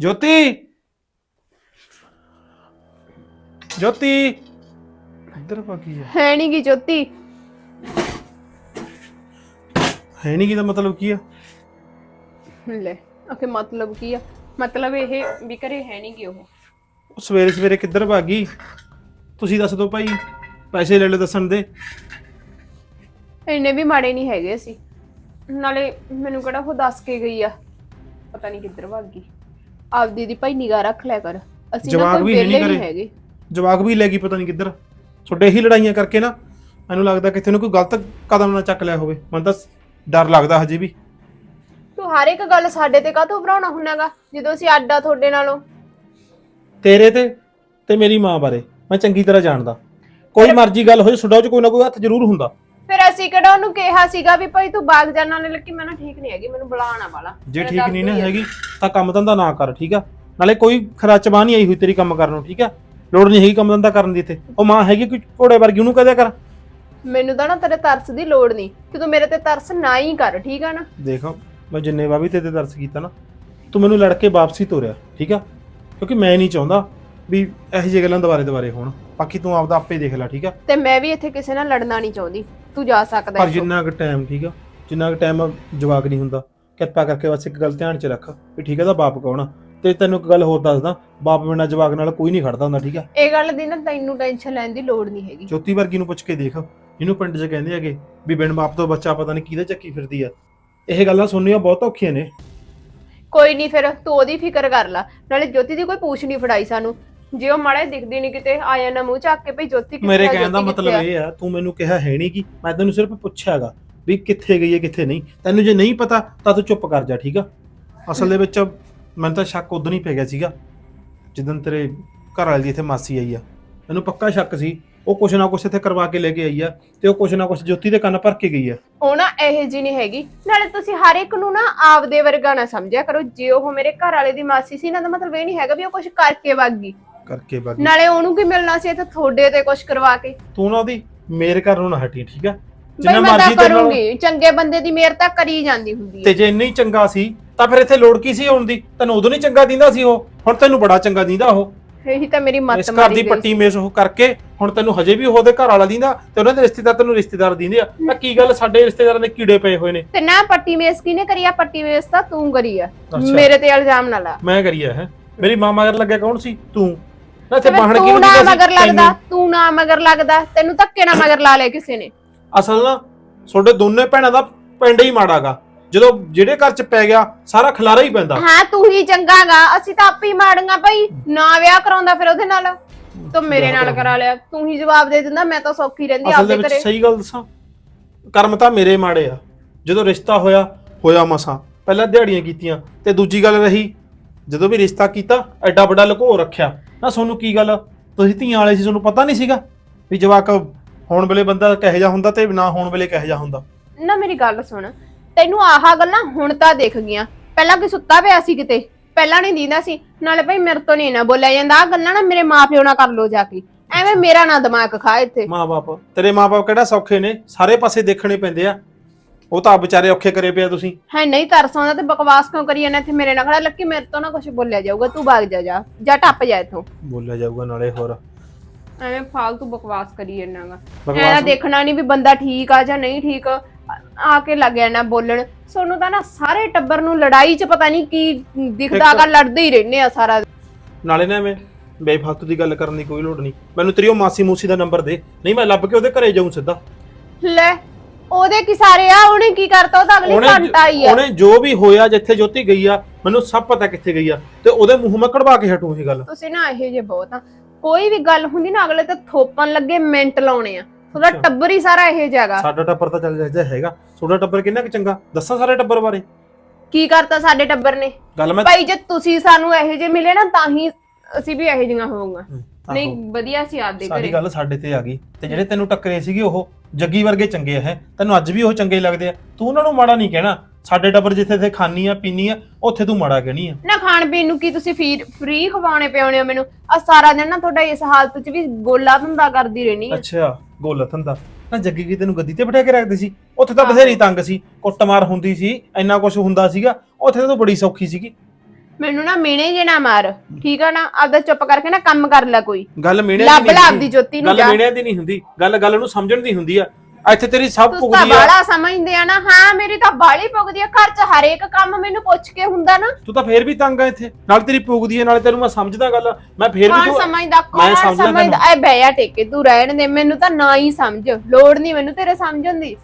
ਜੋਤੀ। ਜੋਤੀ। ਇੱਧਰ ਬਾਕੀ ਹੈ ਹੈ ਨਹੀਂ ਗੀ ਜੋਤੀ। ਹੈ ਨਹੀਂ ਕੀ ਦਾ ਮਤਲਬ ਕੀ ਆ? ਲੈ ਅਖੇ ਮਤਲਬ ਕੀ ਆ? ਮਤਲਬ ਇਹ ਵੀ ਘਰੇ ਹੈ ਨਹੀਂ ਗੀ ਉਹ। ਉਹ ਸਵੇਰੇ ਸਵੇਰੇ ਕਿੱਧਰ ਭਾਗੀ ਤੁਸੀਂ ਦੱਸ ਦਿਓ ਭਾਈ ਪੈਸੇ ਲੈ ਲੈ ਦੱਸਣ ਦੇ। ਇੰਨੇ ਵੀ ਮਾੜੇ ਨਹੀਂ ਹੈਗੇ ਸੀ ਨਾਲੇ ਮੈਨੂੰ ਕਿਹੜਾ ਉਹ ਦੱਸ ਕੇ ਗਈ ਆ? ਪਤਾ ਨਹੀਂ ਕਿੱਧਰ ਭੱਗ ਗਈ। ਆਪਦੀ ਦੀ ਭਾਈ ਨਿਗਾਹ ਰੱਖ ਲਿਆ ਕਰ। ਅਸੀਂ ਨਾ ਜਵਾਕ ਕੋਈ ਵੀ ਹੈ ਨੀ ਵਿਹਲੇ ਨਹੀਂ ਘਰੇ। ਹੈਗੇ। ਜਵਾਕ ਵੀ ਲੈ ਗਈ ਪਤਾ ਨਹੀਂ ਕਿੱਧਰ। ਛੋਟੇ ਹੀ ਲੜਾਈਆਂ ਕਰਕੇ ਨਾ ਮੈਨੂੰ ਲੱਗਦਾ ਕਿਤੇ ਨੂੰ ਕੋਈ ਗਲਤ ਕਦਮ ਨਾ ਚੱਕ ਲਿਆ ਹੋਵੇ। ਮੈਨੂੰ ਤਾਂ ਡਰ ਲੱਗਦਾ ਹਜੇ ਵੀ। ਤੂੰ ਹਰ ਇੱਕ ਗੱਲ ਸਾਡੇ ਤੇ ਕਾਹਤੋਂ ਭਰਾਉਣਾ ਹੁੰਨਾਗਾ? ਜਦੋਂ ਅਸੀਂ ਅੱਡਾ ਤੁਹਾਡੇ ਨਾਲੋਂ। ਤੇਰੇ ਤੇ ਤੇ ਮੇਰੀ ਮਾਂ ਬਾਰੇ। ਮੈਂ ਚੰਗੀ ਤਰ੍ਹਾਂ ਜਾਣਦਾ। ਕੋਈ ਮਰਜ਼ੀ ਗੱਲ ਹੋਏ ਸੁਡਾ ਚ ਕੋਈ ਨਾ ਕੋਈ ਹੱਥ ਜ਼ਰੂਰ ਹੁੰਦਾ। ਫਿਰ ਅਸੀਂ ਕਿਹੜਾ ਉਹਨੂੰ ਕਿਹਾ ਸੀਗਾ ਵੀ ਭਾਈ ਤੂੰ ਬਾਗ ਜਾਣ ਨਾਲੇ ਲੱਕੀ ਮੈਂ ਨਾ ਠੀਕ ਨਹੀਂ ਹੈਗੀ ਮੈਨੂੰ ਬੁਲਾਣਾ ਵਾਲਾ। ਜੇ ਠੀਕ ਨਹੀਂ ਨਾ। ਹੈਗੀ ਤਾਂ ਕੰਮ ਧੰਦਾ ਨਾ ਕਰ ਠੀਕ ਆ? ਨਾਲੇ ਕੋਈ ਖਰਾਚ ਬਾਹ ਨਹੀਂ ਆਈ ਹੋਈ ਤੇਰੀ ਕੰਮ ਕਰਨ ਨੂੰ ਠੀਕ ਆ? ਲੋੜ ਨਹੀਂ ਹੈਗੀ ਕੰਮ ਧੰਦਾ ਕਰਨ ਦੀ ਇੱਥੇ। ਉਹ ਮਾਂ ਹੈਗੀ ਕੋਈ ਘੋੜੇ ਵਰਗੀ ਉਹਨੂੰ ਕਹਦਿਆ ਕਰ। ਮੈਨੂੰ ਤਾਂ ਨਾ ਤੇਰੇ ਤਰਸ ਦੀ ਲੋੜ ਨਹੀਂ ਕਿ ਤੂੰ ਮੇਰੇ ਤੇ ਤਰਸ ਨਾ ਹੀ ਕਰ ਠੀਕ ਆ ਨਾ? ਦੇਖ ਮੈਂ ਜਿੰਨੇ ਵਾਰ ਵੀ ਤੇਰੇ ਤੇ ਦਰਸ ਕੀਤਾ ਨਾ ਤੂੰ ਮੈਨੂੰ ਲੜ ਕੇ ਵਾਪਸੀ ਤੋਰਿਆ ਠੀਕ ਆ? ਕਿਉਂਕਿ ਮੈਂ ਨਹੀਂ ਚਾਹੁੰਦਾ ਵੀ ਇਹੋ ਜਿਹੀ ਗੱਲਾਂ ਦੁਬਾਰੇ ਦੁਬਾਰੇ ਹੋਣ। ਬਾਕੀ ਤੂੰ ਆਪਦਾ ਆਪੇ ਦੇਖ ਲੈ ਠੀਕ ਆ? ਤੇ ਮੈਂ ਵੀ ਇੱਥੇ ਕਿਸੇ ਨਾਲ ਲੜਨਾ ਨਹੀਂ ਚਾਹੁੰਦੀ। ਤੂੰ ਜਾ ਸਕਦਾ ਪਰ ਇੱਥੋਂ। ਜਿੰਨਾ ਕੁ ਟਾਈਮ ਠੀਕ ਆ? ਜਿੰਨਾ ਕੁ ਟਾਈਮ ਜਵਾਕ ਨਹੀਂ ਹੁੰਦਾ। ਕਿਰਪਾ ਕਰਕੇ ਬਸ ਇੱਕ ਗੱਲ ਧਿਆਨ 'ਚ ਰੱਖ ਵੀ ਠੀਕ ਆ ਦਾ ਬਾਪ ਕੌਣ ਆ? ਤੇ ਤੈਨੂੰ ਇੱਕ ਗੱਲ ਹੋਰ ਦੱਸਦਾ ਬਾਪ ਬਿਨਾਂ ਜਵਾਕ ਨਾਲ ਕੋਈ ਨਹੀਂ ਖੜਦਾ ਹੁੰਦਾ ਠੀਕ ਆ? ਇਹ ਗੱਲ ਦੀ ਨਾ ਤੈਨੂੰ ਟੈਨਸ਼ਨ ਲੈਣ ਦੀ ਲੋੜ ਨਹੀਂ ਹੈਗੀ। ਜੋਤੀ ਵਰਗੀ ਨੂੰ ਪੁੱਛ ਕੇ ਦੇਖ ਜਿਹਨੂੰ ਪਿੰਡ 'ਚ ਕਹਿੰਦੇ ਹੈਗੇ ਵੀ ਬਿਨ ਬਾਪ ਤੋਂ ਬੱਚਾ ਪਤਾ ਨਹੀਂ ਕਿਹਦੇ ਚੱਕੀ ਫਿਰਦੀ ਆ। ਇਹ ਗੱਲਾਂ ਸੁਣਨੀਆਂ ਬਹੁਤ ਔਖੀਆਂ ਨੇ। ਕੋਈ ਨਹੀਂ ਫਿਰ ਤੂੰ ਉਹਦੀ ਫਿਕਰ ਕਰ ਲੈ। ਨਾਲੇ ਜੋਤੀ ਦੀ ਕੋਈ ਪੂਛ ਨਹੀਂ ਫੜਾਈ ਸਾਨੂੰ। ਜੇ ਉਹ ਮਾੜਾ ਜਿਹਾ ਦਿਖਦੀ ਨਹੀਂ ਕਿਤੇ ਆ ਜਾਣਾ ਮੂੰਹ ਚੱਕ ਕੇ ਭਈ ਜੋਤੀ ਕਿੱਥੇ ਮੇਰੇ ਆ, ਕਹਿਣ ਦਾ ਜੋਤੀ ਮਤਲਬ ਆ? ਇਹ ਆ ਤੂੰ ਮੈਨੂੰ ਕਿਹਾ ਹੈ ਨਹੀਂ ਕਿ ਮੈਂ ਤੈਨੂੰ ਸਿਰਫ ਪੁੱਛਿਆਗਾ ਵੀ ਕਿੱਥੇ ਗਈ ਹੈ ਕਿੱਥੇ ਨਹੀਂ। ਤੈਨੂੰ ਜੇ ਨਹੀਂ ਪਤਾ ਤਾਂ ਤੂੰ ਚੁੱਪ ਕਰ ਜਾ ਠੀਕ ਆ? ਅਸਲ ਦੇ ਵਿੱਚ ਮੈਨੂੰ ਤਾਂ ਸ਼ੱਕ ਉਦੋਂ ਹੀ ਪੈ ਗਿਆ ਸੀਗਾ ਜਦੋਂ ਤੇਰੇ ਘਰ ਵਾਲੀ ਦੀ ਇੱਥੇ ਮਾਸੀ ਆਈ ਆ। ਮੈਨੂੰ ਪੱਕਾ ਸ਼ੱਕ ਸੀ ਉਹ ਕੁਛ ਨਾ ਕੁਛ ਇੱਥੇ ਕਰਵਾ ਕੇ ਲੈ ਕੇ ਆਈ ਆ ਤੇ ਉਹ ਕੁਛ ਨਾ ਕੁਛ ਜੋਤੀ ਦੇ ਕੰਨ ਭਰ ਕੇ ਗਈ ਆ। ਉਹ ਨਾ ਇਹ ਜੀ ਨਹੀਂ ਹੈਗੀ। ਨਾਲੇ ਤੁਸੀਂ ਹਰ ਇੱਕ ਨੂੰ ਨਾ ਆਪਦੇ ਵਰਗਾ ਨਾ ਸਮਝਿਆ ਕਰੋ। ਜੇ ਉਹ ਮੇਰੇ ਘਰ ਵਾਲੇ ਦੀ ਮਾਸੀ ਸੀ ਨਾ ਤਾਂ ਮਤਲਬ ਇਹ ਨਹੀਂ ਹੈਗਾ ਵੀ ਉਹ ਕੁਝ ਕਰਕੇ ਵਗ ਗਈ। ਕਰਕੇ ਬਾਕੀ। ਨਾਲੇ ਉਹਨੂੰ ਕੀ ਮਿਲਣਾ ਸੀ ਤੇ ਤੁਹਾਡੇ ਤੇ ਕੁਝ ਕਰਵਾ ਕੇ? ਤੂੰ ਨਾ ਉਹਦੀ ਮੇਰ ਕਰਨ ਨਾ ਹਟੀ ਠੀਕ ਆ? ਬਈ ਮੈਂ ਤਾਂ ਕਰੂੰਗੀ। ਚੰਗੇ ਬੰਦੇ ਦੀ ਮੇਰ ਤਾਂ ਕਰੀ ਜਾਂਦੀ ਹੁੰਦੀ ਹੈ। ਤੇ ਜੇ ਇੰਨੀ ਚੰਗਾ ਸੀ ਤਾਂ ਫਿਰ ਇੱਥੇ ਲੋੜ ਕੀ ਸੀ ਆਉਣ ਦੀ? ਤੈਨੂੰ ਉਦੋਂ ਨਹੀਂ ਚੰਗਾ ਦਿੰਦਾ ਸੀ ਉਹ? ਹੁਣ ਤੈਨੂੰ ਬੜਾ ਚੰਗਾ ਦਿੰਦਾ ਉਹ। ਇਹੀ ਤਾਂ ਮੇਰੀ ਮੱਤ ਇਸ ਘਰ ਮਾਰੀ ਦੀ ਗਈ ਪੱਟੀ ਮੇਸ ਉਹ ਕਰਕੇ ਹੁਣ ਤੈਨੂੰ ਹਜੇ ਵੀ ਉਹਦੇ ਘਰ ਵਾਲਾ ਦਿੰਦਾ ਤੇ ਉਹਨਾਂ ਦੇ ਰਿਸ਼ਤੇਦਾਰ ਤੈਨੂੰ ਰਿਸ਼ਤੇਦਾਰ ਦਿੰਦੇ ਆ। ਤਾਂ ਕੀ ਗੱਲ ਸਾਡੇ ਰਿਸ਼ਤੇਦਾਰਾਂ ਦੇ ਕੀੜੇ ਪਏ ਹੋਏ ਨੇ? ਤੇ ਨਾ ਪੱਟੀ ਮੇਸ ਕਿਨੇ ਕਰੀ ਆ? ਪੱਟੀ ਮੇਸ ਤਾਂ ਤੂੰ ਕਰੀ ਆ। ਅੱਛਾ। ਮੇਰੇ ਤੇ ਇਲਜ਼ਾਮ ਨਾ ਲਾ। ਮੈਂ ਕਰੀਆ ਹੈ। ਮੇਰੀ ਮਾਂ ਮਗਰ ਲੱਗਿਆ ਕੌਣ ਸੀ? ਤੂੰ। ਨਾ ਤੇ ਬਾਹਣ ਤੂੰ ਕਿਹਨੂੰ ਨਾ ਦਿੰਦਾ ਸੀ? ਮਗਰ ਲੱਗਦਾ ਤੈਨੂੰ। ਤੂੰ ਨਾ ਮਗਰ ਲੱਗਦਾ ਤੈਨੂੰ ਧੱਕੇ ਨਾ ਮਗਰ ਲਾ ਲਿਆ ਕਿਸੇ ਨੇ। ਅਸਲ ਨਾ ਤੁਹਾਡੇ ਦੋਨੇ ਭੈਣਾਂ ਦਾ ਪਿੰਡ ਹੀ ਮਾੜਾਗਾ ਜਦੋਂ ਜਿਹੜੇ ਘਰ ਚ ਪੈ ਗਿਆ ਸਾਰਾ ਖਲਾਰਾ ਹੀ ਪੈਂਦਾ। ਹਾਂ ਤੂੰ ਹੀ ਚੰਗਾਗਾ ਅਸੀਂ ਤਾਂ ਆਪੇ ਹੀ ਮਾੜੀਆਂ ਭਾਈ ਨਾ ਵਿਆਹ ਕਰਾਉਂਦਾ ਫਿਰ ਉਹਦੇ ਨਾਲ। ਤੂੰ ਮੇਰੇ ਨਾਲ ਕਰਾ ਲਿਆ ਤੂੰ ਹੀ ਜਵਾਬ ਦੇ ਦਿੰਦਾ ਮੈਂ ਤਾਂ ਸੌਖੀ ਰਹਿੰਦੀ ਅਸਲ ਦੇ ਆਪਦੇ ਵਿੱਚ ਘਰੇ। ਸਹੀ ਗੱਲ ਦੱਸਾਂ ਕਰਮ ਤਾਂ ਮੇਰੇ ਮਾੜੇ ਆ। ਜਦੋਂ ਰਿਸ਼ਤਾ ਹੋਇਆ ਹੋਇਆ ਮਸਾਂ। ਪਹਿਲਾਂ ਦਿਹਾੜੀਆਂ ਕੀਤੀਆਂ ਤੇ ਦੂਜੀ ਗੱਲ ਰਹੀ ਜਦੋਂ ਵੀ ਰਿਸ਼ਤਾ ਕੀਤਾ ਐਡਾ ਵੱਡਾ ਲੁਕੋ ਰੱਖਿਆ। ਨਾ ਤੁਹਾਨੂੰ ਕੀ ਗੱਲ? ਤੁਸੀਂ ਧੀਆਂ ਵਾਲੇ ਸੀ ਤੁਹਾਨੂੰ ਪਤਾ ਨਹੀਂ ਸੀਗਾ ਵੀ ਜਵਾਕ ਹੋਣ ਵੇਲੇ ਬੰਦਾ ਕਿਹੋ ਜਿਹਾ ਹੁੰਦਾ ਤੇ ਨਾ ਹੋਣ ਵੇਲੇ ਕਿਹੋ ਜਿਹਾ ਹੁੰਦਾ। ਨਾ ਮੇਰੀ ਗੱਲ ਸੁਣ ਤੈਨੂੰ ਆਹ ਗੱਲਾਂ ਹੁਣ ਤਾਂ ਦਿਖ ਗਈਆਂ। ਪਹਿਲਾਂ ਕਿ ਸੁੱਤਾ ਪਿਆ ਸੀ ਕਿਤੇ? ਪਹਿਲਾਂ ਨਹੀਂ ਦੀਦਾ ਸੀ। ਨਾਲੇ ਭਾਈ ਮੇਰੇ ਤੋਂ ਨਹੀਂ ਨਾ ਬੋਲਿਆ ਜਾਂਦਾ। ਆ ਗੱਲਾਂ ਨਾ ਮੇਰੇ ਮਾਪਿਓ ਨਾਲ ਕਰ ਲੋ ਜਾ ਕੇ। ਐਵੇਂ ਮੇਰਾ ਨਾ ਦਿਮਾਗ ਖਾ ਇੱਥੇ। ਮਾਂ-ਬਾਪ ਤੇਰੇ ਮਾਂ-ਬਾਪ ਕਿਹੜਾ ਸੌਖੇ ਨੇ? ਸਾਰੇ ਪਾਸੇ ਦੇਖਣੇ ਪੈਂਦੇ ਆ। ਉਹ ਤਾਂ ਵਿਚਾਰੇ ਔਖੇ ਕਰੇ ਪਿਆ ਤੁਸੀਂ। ਹੈ ਨਹੀਂ ਕਰ ਸੌਂਦਾ ਤੇ ਬਕਵਾਸ ਕਿਉਂ ਕਰੀ ਜਾਂਦਾ ਇੱਥੇ ਮੇਰੇ ਨਾਲ ਖੜਾ ਲੱਕੀ ਮੇਰੇ ਤੋਂ ਨਾ ਕੁਝ ਬੋਲਿਆ ਜਾਊਗਾ ਤੂੰ ਭਾਗ ਜਾ ਜਾ ਜਾਂ ਟੱਪ ਜਾ ਇੱਥੋਂ। ਬੋਲਿਆ ਜਾਊਗਾ ਨਾਲੇ ਹੋਰ। ਐਵੇਂ ਫਾਲਤੂ ਬਕਵਾਸ ਕਰੀ ਜਾਂਦਾਗਾ। ਬਕਵਾਸ ਐਨਾ ਦੇਖਣਾ ਨਹੀਂ ਵੀ ਬੰਦਾ ਠੀਕ ਆ ਜਾਂ ਨਹੀਂ ਠੀਕ ਆ ਆ ਕੇ ਲੱਗ ਜਾਣਾ ਬੋਲਣ। ਸੋਨੂੰ ਤਾਂ ਨਾ ਸਾਰੇ ਟੱਬਰ ਨੂੰ ਲੜਾਈ 'ਚ ਪਤਾ ਨਹੀਂ ਕੀ ਦਿਖਦਾਗਾ ਲੜਦੇ ਹੀ ਰਹਿੰਦੇ ਆ ਸਾਰਾ। ਨਾਲੇ ਨਾ ਐਵੇਂ ਬੇਫਾਲਤੂ ਦੀ ਗੱਲ ਕਰਨ ਦੀ ਕੋਈ ਲੋੜ ਨਹੀਂ ਮੈਨੂੰ ਤੇਰੀ ਉਹ ਮਾਸੀ ਮੂਸੀ ਦਾ ਨੰਬਰ ਦੇ। ਨਹੀਂ ਮੈਂ ਲੱਭ ਕੇ ਉਹਦੇ ਘਰੇ ਜਾਊਂ ਸਿੱਧਾ। ਲੈ ਉਹਦੇ ਕੀ ਸਾਰੇ ਆ ਉਹਨੇ ਕੀ ਕਰਤਾ ਉਹ ਤਾਂ ਅਗਲੀ ਘੰਟਾ ਆਈ ਆ। ਉਹਨੇ ਜੋ ਵੀ ਹੋਇਆ ਜਿੱਥੇ ਜੋਤੀ ਗਈ ਆ ਮੈਨੂੰ ਸਭ ਪਤਾ ਕਿੱਥੇ ਗਈ ਆ। ਤੇ ਉਹਦੇ ਮੂੰਹ ਮੈਂ ਕਢਵਾ ਕੇ ਹਟੂ ਇਹ ਗੱਲ। ਤੁਸੀਂ ਨਾ ਇਹੋ ਜਿਹੇ ਬਹੁਤ ਆ। ਕੋਈ ਵੀ ਗੱਲ ਹੁੰਦੀ ਨਾ ਅਗਲੇ ਤੇ ਥੋਪਣ ਲੱਗੇ ਮਿੰਟ ਲਾਉਣੇ ਆ। ਅੱਛਾ। ਟੱਬਰ ਹੀ ਸਾਰਾ ਇਹੋ ਜਿਹਾਗਾ ਸਾਡਾ ਟੱਬਰ ਤਾਂ ਚੱਲ ਜਾਂਦਾ ਹੈਗਾ। ਤੁਹਾਡਾ ਟੱਬਰ ਕਿੰਨਾ ਕੁ ਚੰਗਾ? ਦੱਸਾਂ ਸਾਰੇ ਟੱਬਰ ਬਾਰੇ। ਕੀ ਕਰਤਾ ਸਾਡੇ ਟੱਬਰ ਨੇ? ਗੱਲ ਮੈਂ ਭਾਈ ਜੇ ਤੁਸੀਂ ਸਾਨੂੰ ਇਹੋ ਜਿਹੇ ਮਿਲੇ ਨਾ ਤਾਂ ਹੀ ਅਸੀਂ ਵੀ ਇਹੋ ਜਿਹੀਆਂ ਹੋਵਾਂਗਾ। ਨਹੀਂ ਵਧੀਆ ਸੀ ਆਪਦੇ ਸਾਡੀ ਘਰੇ। ਗੱਲ ਸਾਡੇ ਤੇ ਆ ਗਈ। ਤੇ ਜਿਹੜੇ ਤੈਨੂੰ ਟੱਕਰੇ ਸੀਗੇ ਉਹ ਜੱਗੀ ਵਰਗੇ ਚੰਗੇ ਹੈ ਤੈਨੂੰ ਅੱਜ ਵੀ ਉਹ ਚੰਗੇ ਲੱਗਦੇ ਆ। ਤੂੰ ਉਹਨਾਂ ਨੂੰ ਮਾੜਾ ਨਹੀਂ ਕਹਿਣਾ। ਸਾਡੇ ਟੱਬਰ ਜਿੱਥੇ ਤੇ ਖਾਨੀ ਆ ਪੀਨੀ ਆ ਉੱਥੇ ਤੂੰ ਮਾੜਾ ਕਹਿਣੀ ਆ। ਨਾ ਖਾਣ ਪੀਣ ਨੂੰ ਕੀ ਤੁਸੀਂ ਫ੍ਰੀ ਖਵਾਉਣੇ ਪਿਆਉਣੇ ਹੋ ਮੈਨੂੰ? ਆ ਸਾਰਾ ਦਿਨ ਨਾ ਤੁਹਾਡਾ ਇਸ ਹਾਲਤ 'ਚ ਵੀ ਗੋਲਾ ਧੰਦਾ ਕਰਦੀ ਰਹਿਣੀ ਆ। ਅੱਛਾ ਗੋਲਥਨ ਦਾ ਨਾ ਜੱਗੀ ਕੀ ਤੈਨੂੰ ਗੱਦੀ ਤੇ ਬਿਠਾ ਕੇ ਰੱਖਦੇ ਸੀ? ਉੱਥੇ ਤਾਂ। ਬਥੇਰੀ ਤੰਗ ਸੀ। ਕੁੱਟਮਾਰ ਹੁੰਦੀ ਸੀ। ਇੰਨਾ ਕੁਝ ਹੁੰਦਾ ਸੀਗਾ। ਉੱਥੇ ਤਾਂ ਤੂੰ ਬੜੀ ਸੌਖੀ ਸੀਗੀ। ਮੈਨੂੰ ਨਾ ਮਿਹਣੇ ਜੇ ਨਾ ਮਾਰ ਠੀਕ ਆ ਨਾ? ਆਪਦਾ ਚੁੱਪ ਕਰਕੇ ਨਾ ਕੰਮ ਕਰ ਲੈ ਕੋਈ। ਗੱਲ ਮਿਹਣਿਆਂ ਲੱਭ ਦੀ ਨਹੀਂ ਲਾ। ਆਪਦੀ ਜੋਤੀ ਨੂੰ ਗੱਲ ਜਾ। ਮਿਹਣਿਆਂ ਦੀ ਨਹੀਂ ਹੁੰਦੀ। ਗੱਲ ਗੱਲ ਨੂੰ ਸਮਝਣ ਦੀ ਹੁੰਦੀ ਆ। ਇੱਥੇ ਤੇਰੀ ਸਭ ਤੁਸੀਂ ਤਾਂ ਪੁੱਗਦੀ ਆ। ਬਾਲਾ ਸਮਝਦੇ ਆ ਨਾ। ਹਾਂ ਮੇਰੀ ਤਾਂ ਬਾਲੀ ਪੁੱਗਦੀ ਆ। ਘਰ 'ਚ ਹਰੇਕ ਕੰਮ ਮੈਨੂੰ ਪੁੱਛ ਕੇ ਹੁੰਦਾ ਨਾ। ਤੂੰ ਤਾਂ ਫੇਰ ਵੀ ਤੰਗ ਆ ਇੱਥੇ। ਨਾਲ ਤੇਰੀ ਪੁੱਗਦੀ ਆ ਨਾਲੇ ਤੈਨੂੰ ਮੈਂ ਸਮਝਦਾ ਗੱਲ। ਮੈਂ ਫੇਰ ਵੀ ਕੌਣ ਤੂੰ ਸਮਝਦਾ? ਮੈਂ ਕੌਣ ਸਮਝਦਾ ਸਮਝਦਾ? ਐ ਬਹਿਆ ਟੇਕੇ ਤੂੰ ਰਹਿਣ ਦੇ। ਮੈਨੂੰ ਤਾਂ ਨਾ ਹੀ ਸਮਝ। ਲੋੜ ਨਹੀਂ ਮੈਨੂੰ ਤੇਰੇ ਸਮਝਣ ਦੀ।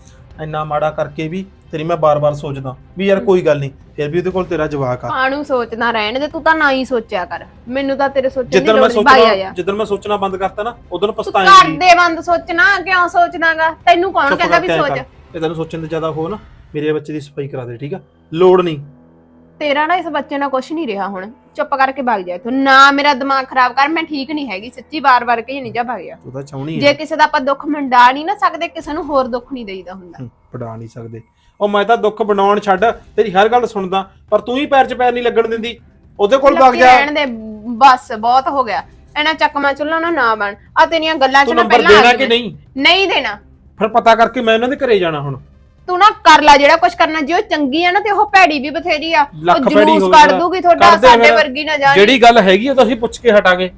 ਇੰਨਾ ਮਾੜਾ ਕਰਕੇ ਵੀ ਤੇਰੀ ਮੈਂ ਬਾਰ-ਬਾਰ ਸੋਚਦਾ ਵੀ ਯਾਰ ਕੋਈ ਗੱਲ ਨਹੀਂ ਫੇਰ ਵੀ ਉਹਦੇ ਕੋਲ ਤੇਰਾ ਜਵਾਕ ਆ। ਕਾਣੂ ਸੋਚਦਾ ਰਹਿਣ ਦੇ ਤੂੰ ਤਾਂ ਨਾ ਹੀ ਸੋਚਿਆ ਕਰ। ਮੈਨੂੰ ਤਾਂ ਤੇਰੇ ਸੋਚਣ ਦੀ ਜਿੱਦਣ ਲੋੜ ਨਹੀਂ ਸੋਚਣਾ ਆਇਆ ਜਿੱਦਣ ਮੈਂ ਸੋਚਣਾ ਬੰਦ ਕਰਤਾ ਨਾ ਉਦੋਂ ਤੂੰ ਪਛਤਾਏਂਗੀ। ਕਰਦੇ ਬੰਦ ਸੋਚਣਾ ਕਿਉਂ ਸੋਚਦਾਗਾ ਤੈਨੂੰ ਕੌਣ ਕਹਿੰਦਾ ਵੀ ਸੋਚ? ਇਹ ਤੈਨੂੰ ਸੋਚਣ ਤੇ ਜ਼ਿਆਦਾ ਹੋ ਨਾ ਮੇਰੇ ਬੱਚੇ ਦੀ ਸਫ਼ਾਈ ਕਰਾ ਦੇ ਠੀਕ ਆ? ਲੋੜ ਨਹੀਂ। ਤੇਰਾ ਨਾ ਇਸ ਬੱਚੇ ਨਾਲ ਕੁਝ ਨਹੀਂ ਰਿਹਾ ਹੁਣ। ਚੁੱਪ ਕਰਕੇ ਭੱਗ ਜਾ ਤੂੰ ਨਾ ਮੇਰਾ ਦਿਮਾਗ ਖਰਾਬ ਕਰ ਮੈਂ ਠੀਕ ਨਹੀਂ ਹੈਗੀ ਸੱਚੀ ਵਾਰ-ਵਾਰ ਕਹੀ ਨਹੀਂ ਜਾ ਭੱਗ ਜਾ। ਤੂੰ ਤਾਂ ਚਾਹਣੀ ਜੇ ਕਿਸੇ ਦਾ ਆਪਾਂ ਦੁੱਖ ਮੰਡਾ ਨਹੀਂ ਨਾ ਸਕਦੇ ਕਿਸੇ ਨੂੰ ਹੋਰ ਦੁੱਖ ਨਹੀਂ ਦੇਈਦਾ ਹੁੰਦਾ। ਪੜਾ ਨਹੀਂ ਸਕਦੇ। ਉਹ ਮੈਂ ਤਾਂ ਦੁੱਖ ਬਣਾਉਣ ਛੱਡ ਤੇਰੀ ਹਰ ਗੱਲ ਸੁਣਦਾ ਪਰ ਤੂੰ ਹੀ ਪੈਰ 'ਚ ਪੈਰ ਨਹੀਂ ਲੱਗਣ ਦਿੰਦੀ। ਉਹਦੇ ਕੋਲ ਵਗ ਜਾ। ਰਹਿਣ ਦੇ ਬਸ ਬਹੁਤ ਹੋ ਗਿਆ। ਇਹਨਾਂ ਚੱਕਮਾ ਚੁੱਲਾ ਨਾ ਨਾ ਬਣ। ਆ ਤੇਰੀਆਂ ਗੱਲਾਂ ਚ ਤੂੰ ਨਾ ਨੰਬਰ ਪਹਿਲਾਂ ਆ ਦੇਣਾ ਕਿ। ਨਹੀਂ? ਨਹੀਂ ਦੇਣਾ। ਫਿਰ ਪਤਾ ਕਰਕੇ ਮੈਂ ਇਹਨਾਂ ਦੇ ਘਰੇ ਜਾਣਾ ਹੁਣ। ਤੂੰ ਨਾ ਕਰ ਲੈ ਜਿਹੜਾ ਕੁਝ ਕਰਨਾ ਜੇ ਉਹ ਚੰਗੀ ਆ ਨਾ ਤੇ ਉਹ ਭੈੜੀ ਵੀ ਬਥੇਰੀ ਆ। ਉਹ ਭੈੜੀ ਜਲੂਸ ਕੱਢ ਦੂਗੀ ਤੁਹਾਡਾ ਕਰਦੇ ਸਾਡੇ ਫਿਰ। ਵਰਗੀ ਨਾ ਜਾਣੀ। ਜਿਹੜੀ ਗੱਲ ਹੈਗੀ ਉਹ ਤਾਂ ਅਸੀਂ ਪੁੱਛ ਕੇ ਹਟਾਂਗੇ।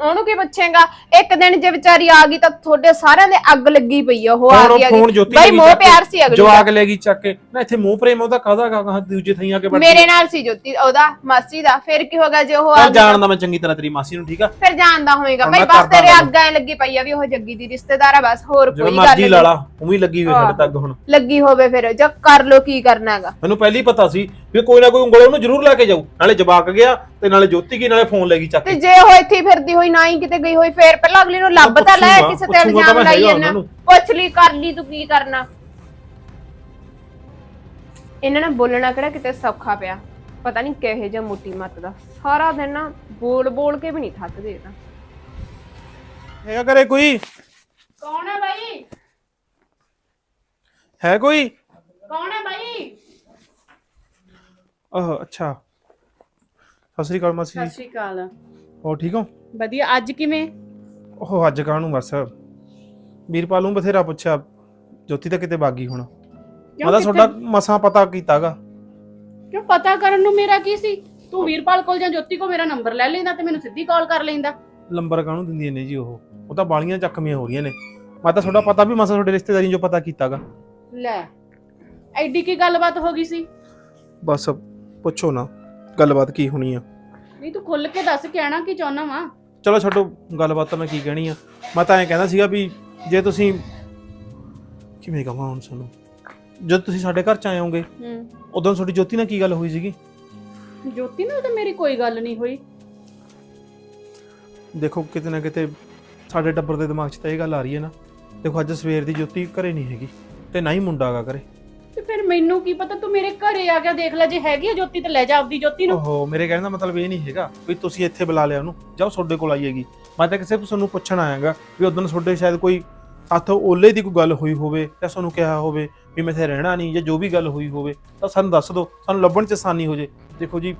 ਉਹਨੂੰ ਕੀ ਪੁੱਛੇਗਾ? ਇੱਕ ਦਿਨ ਜੇ ਵਿਚਾਰੀ ਆ ਗਈ ਤਾਂ ਤੁਹਾਡੇ ਸਾਰਿਆਂ ਦੇ ਅੱਗ ਲੱਗੀ ਪਈ ਆ ਉਹ ਆ ਹੁਣ ਗਈ ਆ ਫੋਨ ਗਈ। ਜੋਤੀ ਬਈ ਮੋਹ ਪਿਆਰ ਸੀ ਅਗਲੀ ਦਾ। ਜਵਾਕ ਲੈ ਗਈ ਚੱਕ ਕੇ। ਨਾ ਇੱਥੇ ਮੂੰਹ ਪ੍ਰੇਮ ਉਹਦਾ ਕਾਹਦਾ ਕਹਾ ਦੂਜੇ ਥਾਈਂ ਆ ਕੇ ਬੈਠ ਮੇਰੇ ਨਾਲ ਸੀ ਜੋਤੀ ਉਹਦਾ ਮਾਸੀ ਦਾ। ਫਿਰ ਕੀ ਹੋਗਾ ਜੇ ਉਹ ਆ ਚੱਲ ਗਈ ਜਾਣਦਾ ਮੈਂ ਚੰਗੀ ਤਰ੍ਹਾਂ ਤੇਰੀ ਮਾਸੀ ਨੂੰ ਠੀਕ ਆ? ਫਿਰ ਜਾਣਦਾ ਹੋਏਗਾ ਹੁਣ ਮੈਂ ਬਸ ਕਰਦਾ ਤੇਰੇ ਗੱਲ। ਅੱਗ ਐ ਲੱਗੀ ਪਈ ਆ ਵੀ ਉਹ ਜੱਗੀ ਦੀ ਰਿਸ਼ਤੇਦਾਰ ਆ ਬਸ ਹੋਰ ਜਿਵੇਂ ਕੋਈ ਗੱਲ ਮਰਜ਼ੀ ਨਹੀਂ ਲਾ ਲਾ ਉਵੇਂ ਹੀ ਲੱਗੀ ਹੋਈ ਸਾਡੇ ਤੱਕ ਹੁਣ। ਲੱਗੀ ਹੋਵੇ ਫਿਰ ਜਾਂ ਕਰ ਲੋ ਕੀ ਕਰਨਾ ਹੈਗਾ। ਮੈਨੂੰ ਪਹਿਲੀ ਪਤਾ ਸੀ ਵੀ ਕੋਈ ਨਾ ਕੋਈ ਉਂਗਲ ਉਹਨੂੰ ਜ਼ਰੂਰ ਲੈ ਕੇ ਜਾਊ। ਨਾਲੇ ਜਵਾਕ ਗਿਆ ਤੇ ਨਾਲੇ ਜੋਤੀ ਗਈ ਨਾਲੇ ਫੋਨ ਲੈ ਗਈ ਚੱਕ ਤੇ ਕੇ। ਜੇ ਉਹ ਇੱਥੇ ਹੀ ਫਿਰਦੀ ਹੋਈ ਨਾ ਹੀ ਕਿਤੇ ਗਈ ਹੋਈ ਫੇਰ ਪਹਿਲਾਂ ਅਗਲੀ ਨੂੰ ਲੱਭ ਤਾਂ ਲੈ ਪੁੱਛੂਗਾ, ਕਿਸੇ ਤੇ ਪੁੱਛੂਗਾ ਤਾਂ ਇਲਜ਼ਾਮ ਮੈਂ ਲਾਈ ਹੈਗਾ ਉਹਨਾਂ ਨੂੰ। ਪੁੱਛ ਲਈ ਕਰ ਲਈ ਤੂੰ ਕੀ ਕਰਨਾ? ਇਹਨਾਂ ਨਾਲ ਬੋਲਣਾ ਕਿਹੜਾ ਕਿਤੇ ਸੌਖਾ ਪਿਆ। ਪਤਾ ਨਹੀਂ ਕਿਹੋ ਜਿਹਾ ਮੋਟੀ ਮੱਤ ਦਾ। ਸਾਰਾ ਦਿਨ ਨਾ ਬੋਲ ਬੋਲ ਕੇ ਵੀ ਨਹੀਂ ਥੱਕਦੇ ਇਹ ਤਾਂ। ਹੈਗਾ ਕਰੇ ਕੋਈ? ਕੌਣ ਹੈ ਬਾਈ? ਹੈ ਕੋਈ? ਕੌਣ ਹੈ ਬਾਈ? ਆਹ ਅੱਛਾ। ਸਤਿ ਸ੍ਰੀ ਅਕਾਲ ਮਾਸੀ ਸਤਿ ਜੀ ਸ਼੍ਰੀ ਅਕਾਲ। ਹੋਰ ਠੀਕ ਹੋ? ਵਧੀਆ ਅੱਜ ਕਿਵੇਂ? ਉਹ ਅੱਜ ਕਾਹਨੂੰ ਬਸ? ਵੀਰਪਾਲ ਨੂੰ ਬਥੇਰਾ ਪੁੱਛਿਆ ਜੋਤੀ ਤਾਂ ਕਿਤੇ ਬਾਗੀ ਹੁਣ। ਮੈਂ ਤਾਂ ਕਿੱਥੇ- ਤੁਹਾਡਾ ਮਸਾਂ ਪਤਾ ਕੀਤਾਗਾ। ਕਿਉਂ ਪਤਾ ਕਰਨ ਨੂੰ ਮੇਰਾ ਕੀ ਸੀ? ਤੂੰ ਵੀਰਪਾਲ ਕੋਲ ਜਾਂ ਜੋਤੀ ਕੋ ਮੇਰਾ ਨੰਬਰ ਲੈ ਲੈਂਦਾ ਤੇ ਮੈਨੂੰ ਸਿੱਧੀ ਕਾਲ ਕਰ ਲੈਂਦਾ। ਲੰਬਰ ਕਾਹਨੂੰ ਦਿੰਦੀਆਂ ਨੇ ਜੀ ਉਹ? ਉਹ ਤਾਂ ਬਾਲੀਆਂ ਚੱਕਮੀਆਂ ਹੋ ਰਹੀਆਂ ਨੇ। ਮੈਂ ਤਾਂ ਤੁਹਾਡਾ ਪਤਾ ਵੀ ਮਸਾਂ ਤੁਹਾਡੇ ਰਿਸ਼ਤੇਦਾਰੀਆਂ 'ਚੋਂ ਪਤਾ ਕੀਤਾਗਾ। ਲੈ ਐਡੀ ਕੀ ਗੱਲਬਾਤ ਹੋ ਗਈ ਸੀ? ਬਸ ਪੁੱਛੋ ਨਾ ਗੱਲਬਾਤ ਕੀ ਹੋਣੀ ਆ? ਨਹੀਂ ਤੂੰ ਖੁੱਲ ਕੇ ਦੱਸ ਕਹਿਣਾ ਕੀ ਚਾਹੁੰਦਾ ਵਾ? ਚਲੋ ਛੱਡੋ ਗੱਲਬਾਤ ਤਾਂ ਮੈਂ ਕੀ ਕਹਿਣੀ ਆ। ਮੈਂ ਤਾਂ ਐਂ ਕਹਿੰਦਾ ਸੀਗਾ ਵੀ ਜੇ ਤੁਸੀਂ ਕਿਵੇਂ ਕਹਾਂ ਹੁਣ ਸਾਨੂੰ? ਜਦ ਤੁਸੀਂ ਸਾਡੇ ਘਰ ਚ ਆਏ ਹੋਗੇ ਹੂੰ। ਉਦੋਂ ਤੁਹਾਡੀ ਜੋਤੀ ਨਾਲ ਕੀ ਗੱਲ ਹੋਈ ਸੀਗੀ? ਜੋਤੀ ਨਾਲ ਤਾਂ ਮੇਰੀ ਕੋਈ ਗੱਲ ਨਹੀਂ ਹੋਈ। ਦੇਖੋ ਕਿਤੇ ਨਾ ਕਿਤੇ ਸਾਡੇ ਟੱਬਰ ਦੇ ਦਿਮਾਗ 'ਚ ਤਾਂ ਇਹ ਗੱਲ ਆ ਰਹੀ ਹੈ ਨਾ। ਦੇਖੋ ਅੱਜ ਸਵੇਰ ਦੀ ਜੋਤੀ ਘਰੇ ਨਹੀਂ ਹੈਗੀ ਤੇ ਨਾ ਹੀ ਮੁੰਡਾ ਘਰੇ। ਤੇ ਫਿਰ ਮੈਨੂੰ ਕੀ ਪਤਾ ਤੂੰ ਮੇਰੇ ਘਰੇ ਆ ਗਿਆ ਦੇਖ ਲੈ ਜੇ ਹੈਗੀ ਆ ਜੋਤੀ ਤੇ ਲੈ ਜਾ ਆਪਦੀ ਜੋਤੀ ਨੂੰ। ਓਹੋ ਮੇਰੇ ਕਹਿਣ ਦਾ ਮਤਲਬ ਇਹ ਨਹੀਂ ਹੈਗਾ ਵੀ ਤੁਸੀਂ ਇੱਥੇ ਬੁਲਾ ਲਿਆ ਉਹਨੂੰ ਜਾਓ ਤੁਹਾਡੇ ਕੋਲ ਆਈਏਗੀ ਮੈਂ ਤਾਂ ਕਿਸੇ ਤੁਹਾਨੂੰ ਪੁੱਛਣ ਆਇਆਗਾ ਵੀ ਉਦੋਂ ਤੁਹਾਡੇ ਸ਼ਾਇਦ ਕੋਈ ਸਾਥੋਂ ਓਲੇ ਦੀ ਕੋਈ ਗੱਲ ਹੋਈ ਹੋਵੇ ਜਾਂ ਤੁਹਾਨੂੰ ਕਿਹਾ ਹੋਵੇ ਵੀ ਮੈਂ ਇੱਥੇ ਰਹਿਣਾ ਨਹੀਂ ਜਾਂ ਜੋ ਵੀ ਗੱਲ ਹੋਈ ਹੋਵੇ ਤਾਂ ਸਾਨੂੰ ਦੱਸ ਦਿਓ ਸਾਨੂੰ ਲੱਭਣ 'ਚ ਆਸਾਨੀ ਹੋ ਜੇ। ਦੇਖੋ ਜੀ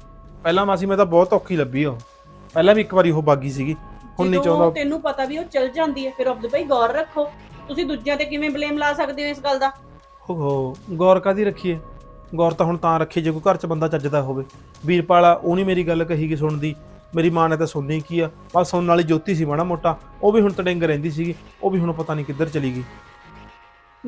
ਪਹਿਲਾਂ ਮਾਸੀ ਮੈਂ ਤਾਂ ਬਹੁਤ ਔਖੀ ਲੱਭੀ ਆ ਉਹ। ਪਹਿਲਾਂ ਵੀ ਇੱਕ ਵਾਰੀ ਉਹ ਬਾਗੀ ਸੀਗੀ ਹੁਣ ਨਹੀਂ ਜਦੋਂ ਚਾਹੁੰਦਾ ਤੈਨੂੰ ਪਤਾ ਵੀ ਉਹ ਚਲ ਜਾਂਦੀ ਹੈ ਫਿਰ ਅਬਦ ਭਾਈ ਗੌਰ ਰੱਖੋ। ਤੁਸੀਂ ਦੂਜਿਆਂ ਤੇ ਕਿਵੇਂ ਬਲੇਮ ਲਾ ਸਕਦੇ ਹੋ ਇਸ ਗੱਲ ਦਾ? ਓਹੋ, ਗੌਰ ਕਾਦੀ ਰੱਖੀਏ? ਗੌਰ ਤਾਂ ਹੁਣ ਤਾਂ ਰੱਖੀ ਜੇ ਕੋਈ ਘਰ 'ਚ ਬੰਦਾ ਚੱਜਦਾ ਹੋਵੇ। ਵੀਰਪਾਲ ਆ ਉਹ ਨਹੀਂ ਮੇਰੀ ਗੱਲ ਕਹੀ ਕਿ ਸੁਣਦੀ। ਮੇਰੀ ਮਾਂ ਨੇ ਤਾਂ ਸੁਣਨੀ ਕੀ ਆ? ਬਸ ਸੁਣਨ ਵਾਲੀ ਜੋਤੀ ਸੀ ਮਾੜਾ ਮੋਟਾ। ਉਹ ਵੀ ਹੁਣ ਤੜਿੰਗ ਰਹਿੰਦੀ ਸੀਗੀ। ਉਹ ਵੀ ਹੁਣ ਪਤਾ ਨਹੀਂ ਕਿੱਧਰ ਚਲੀ ਗਈ।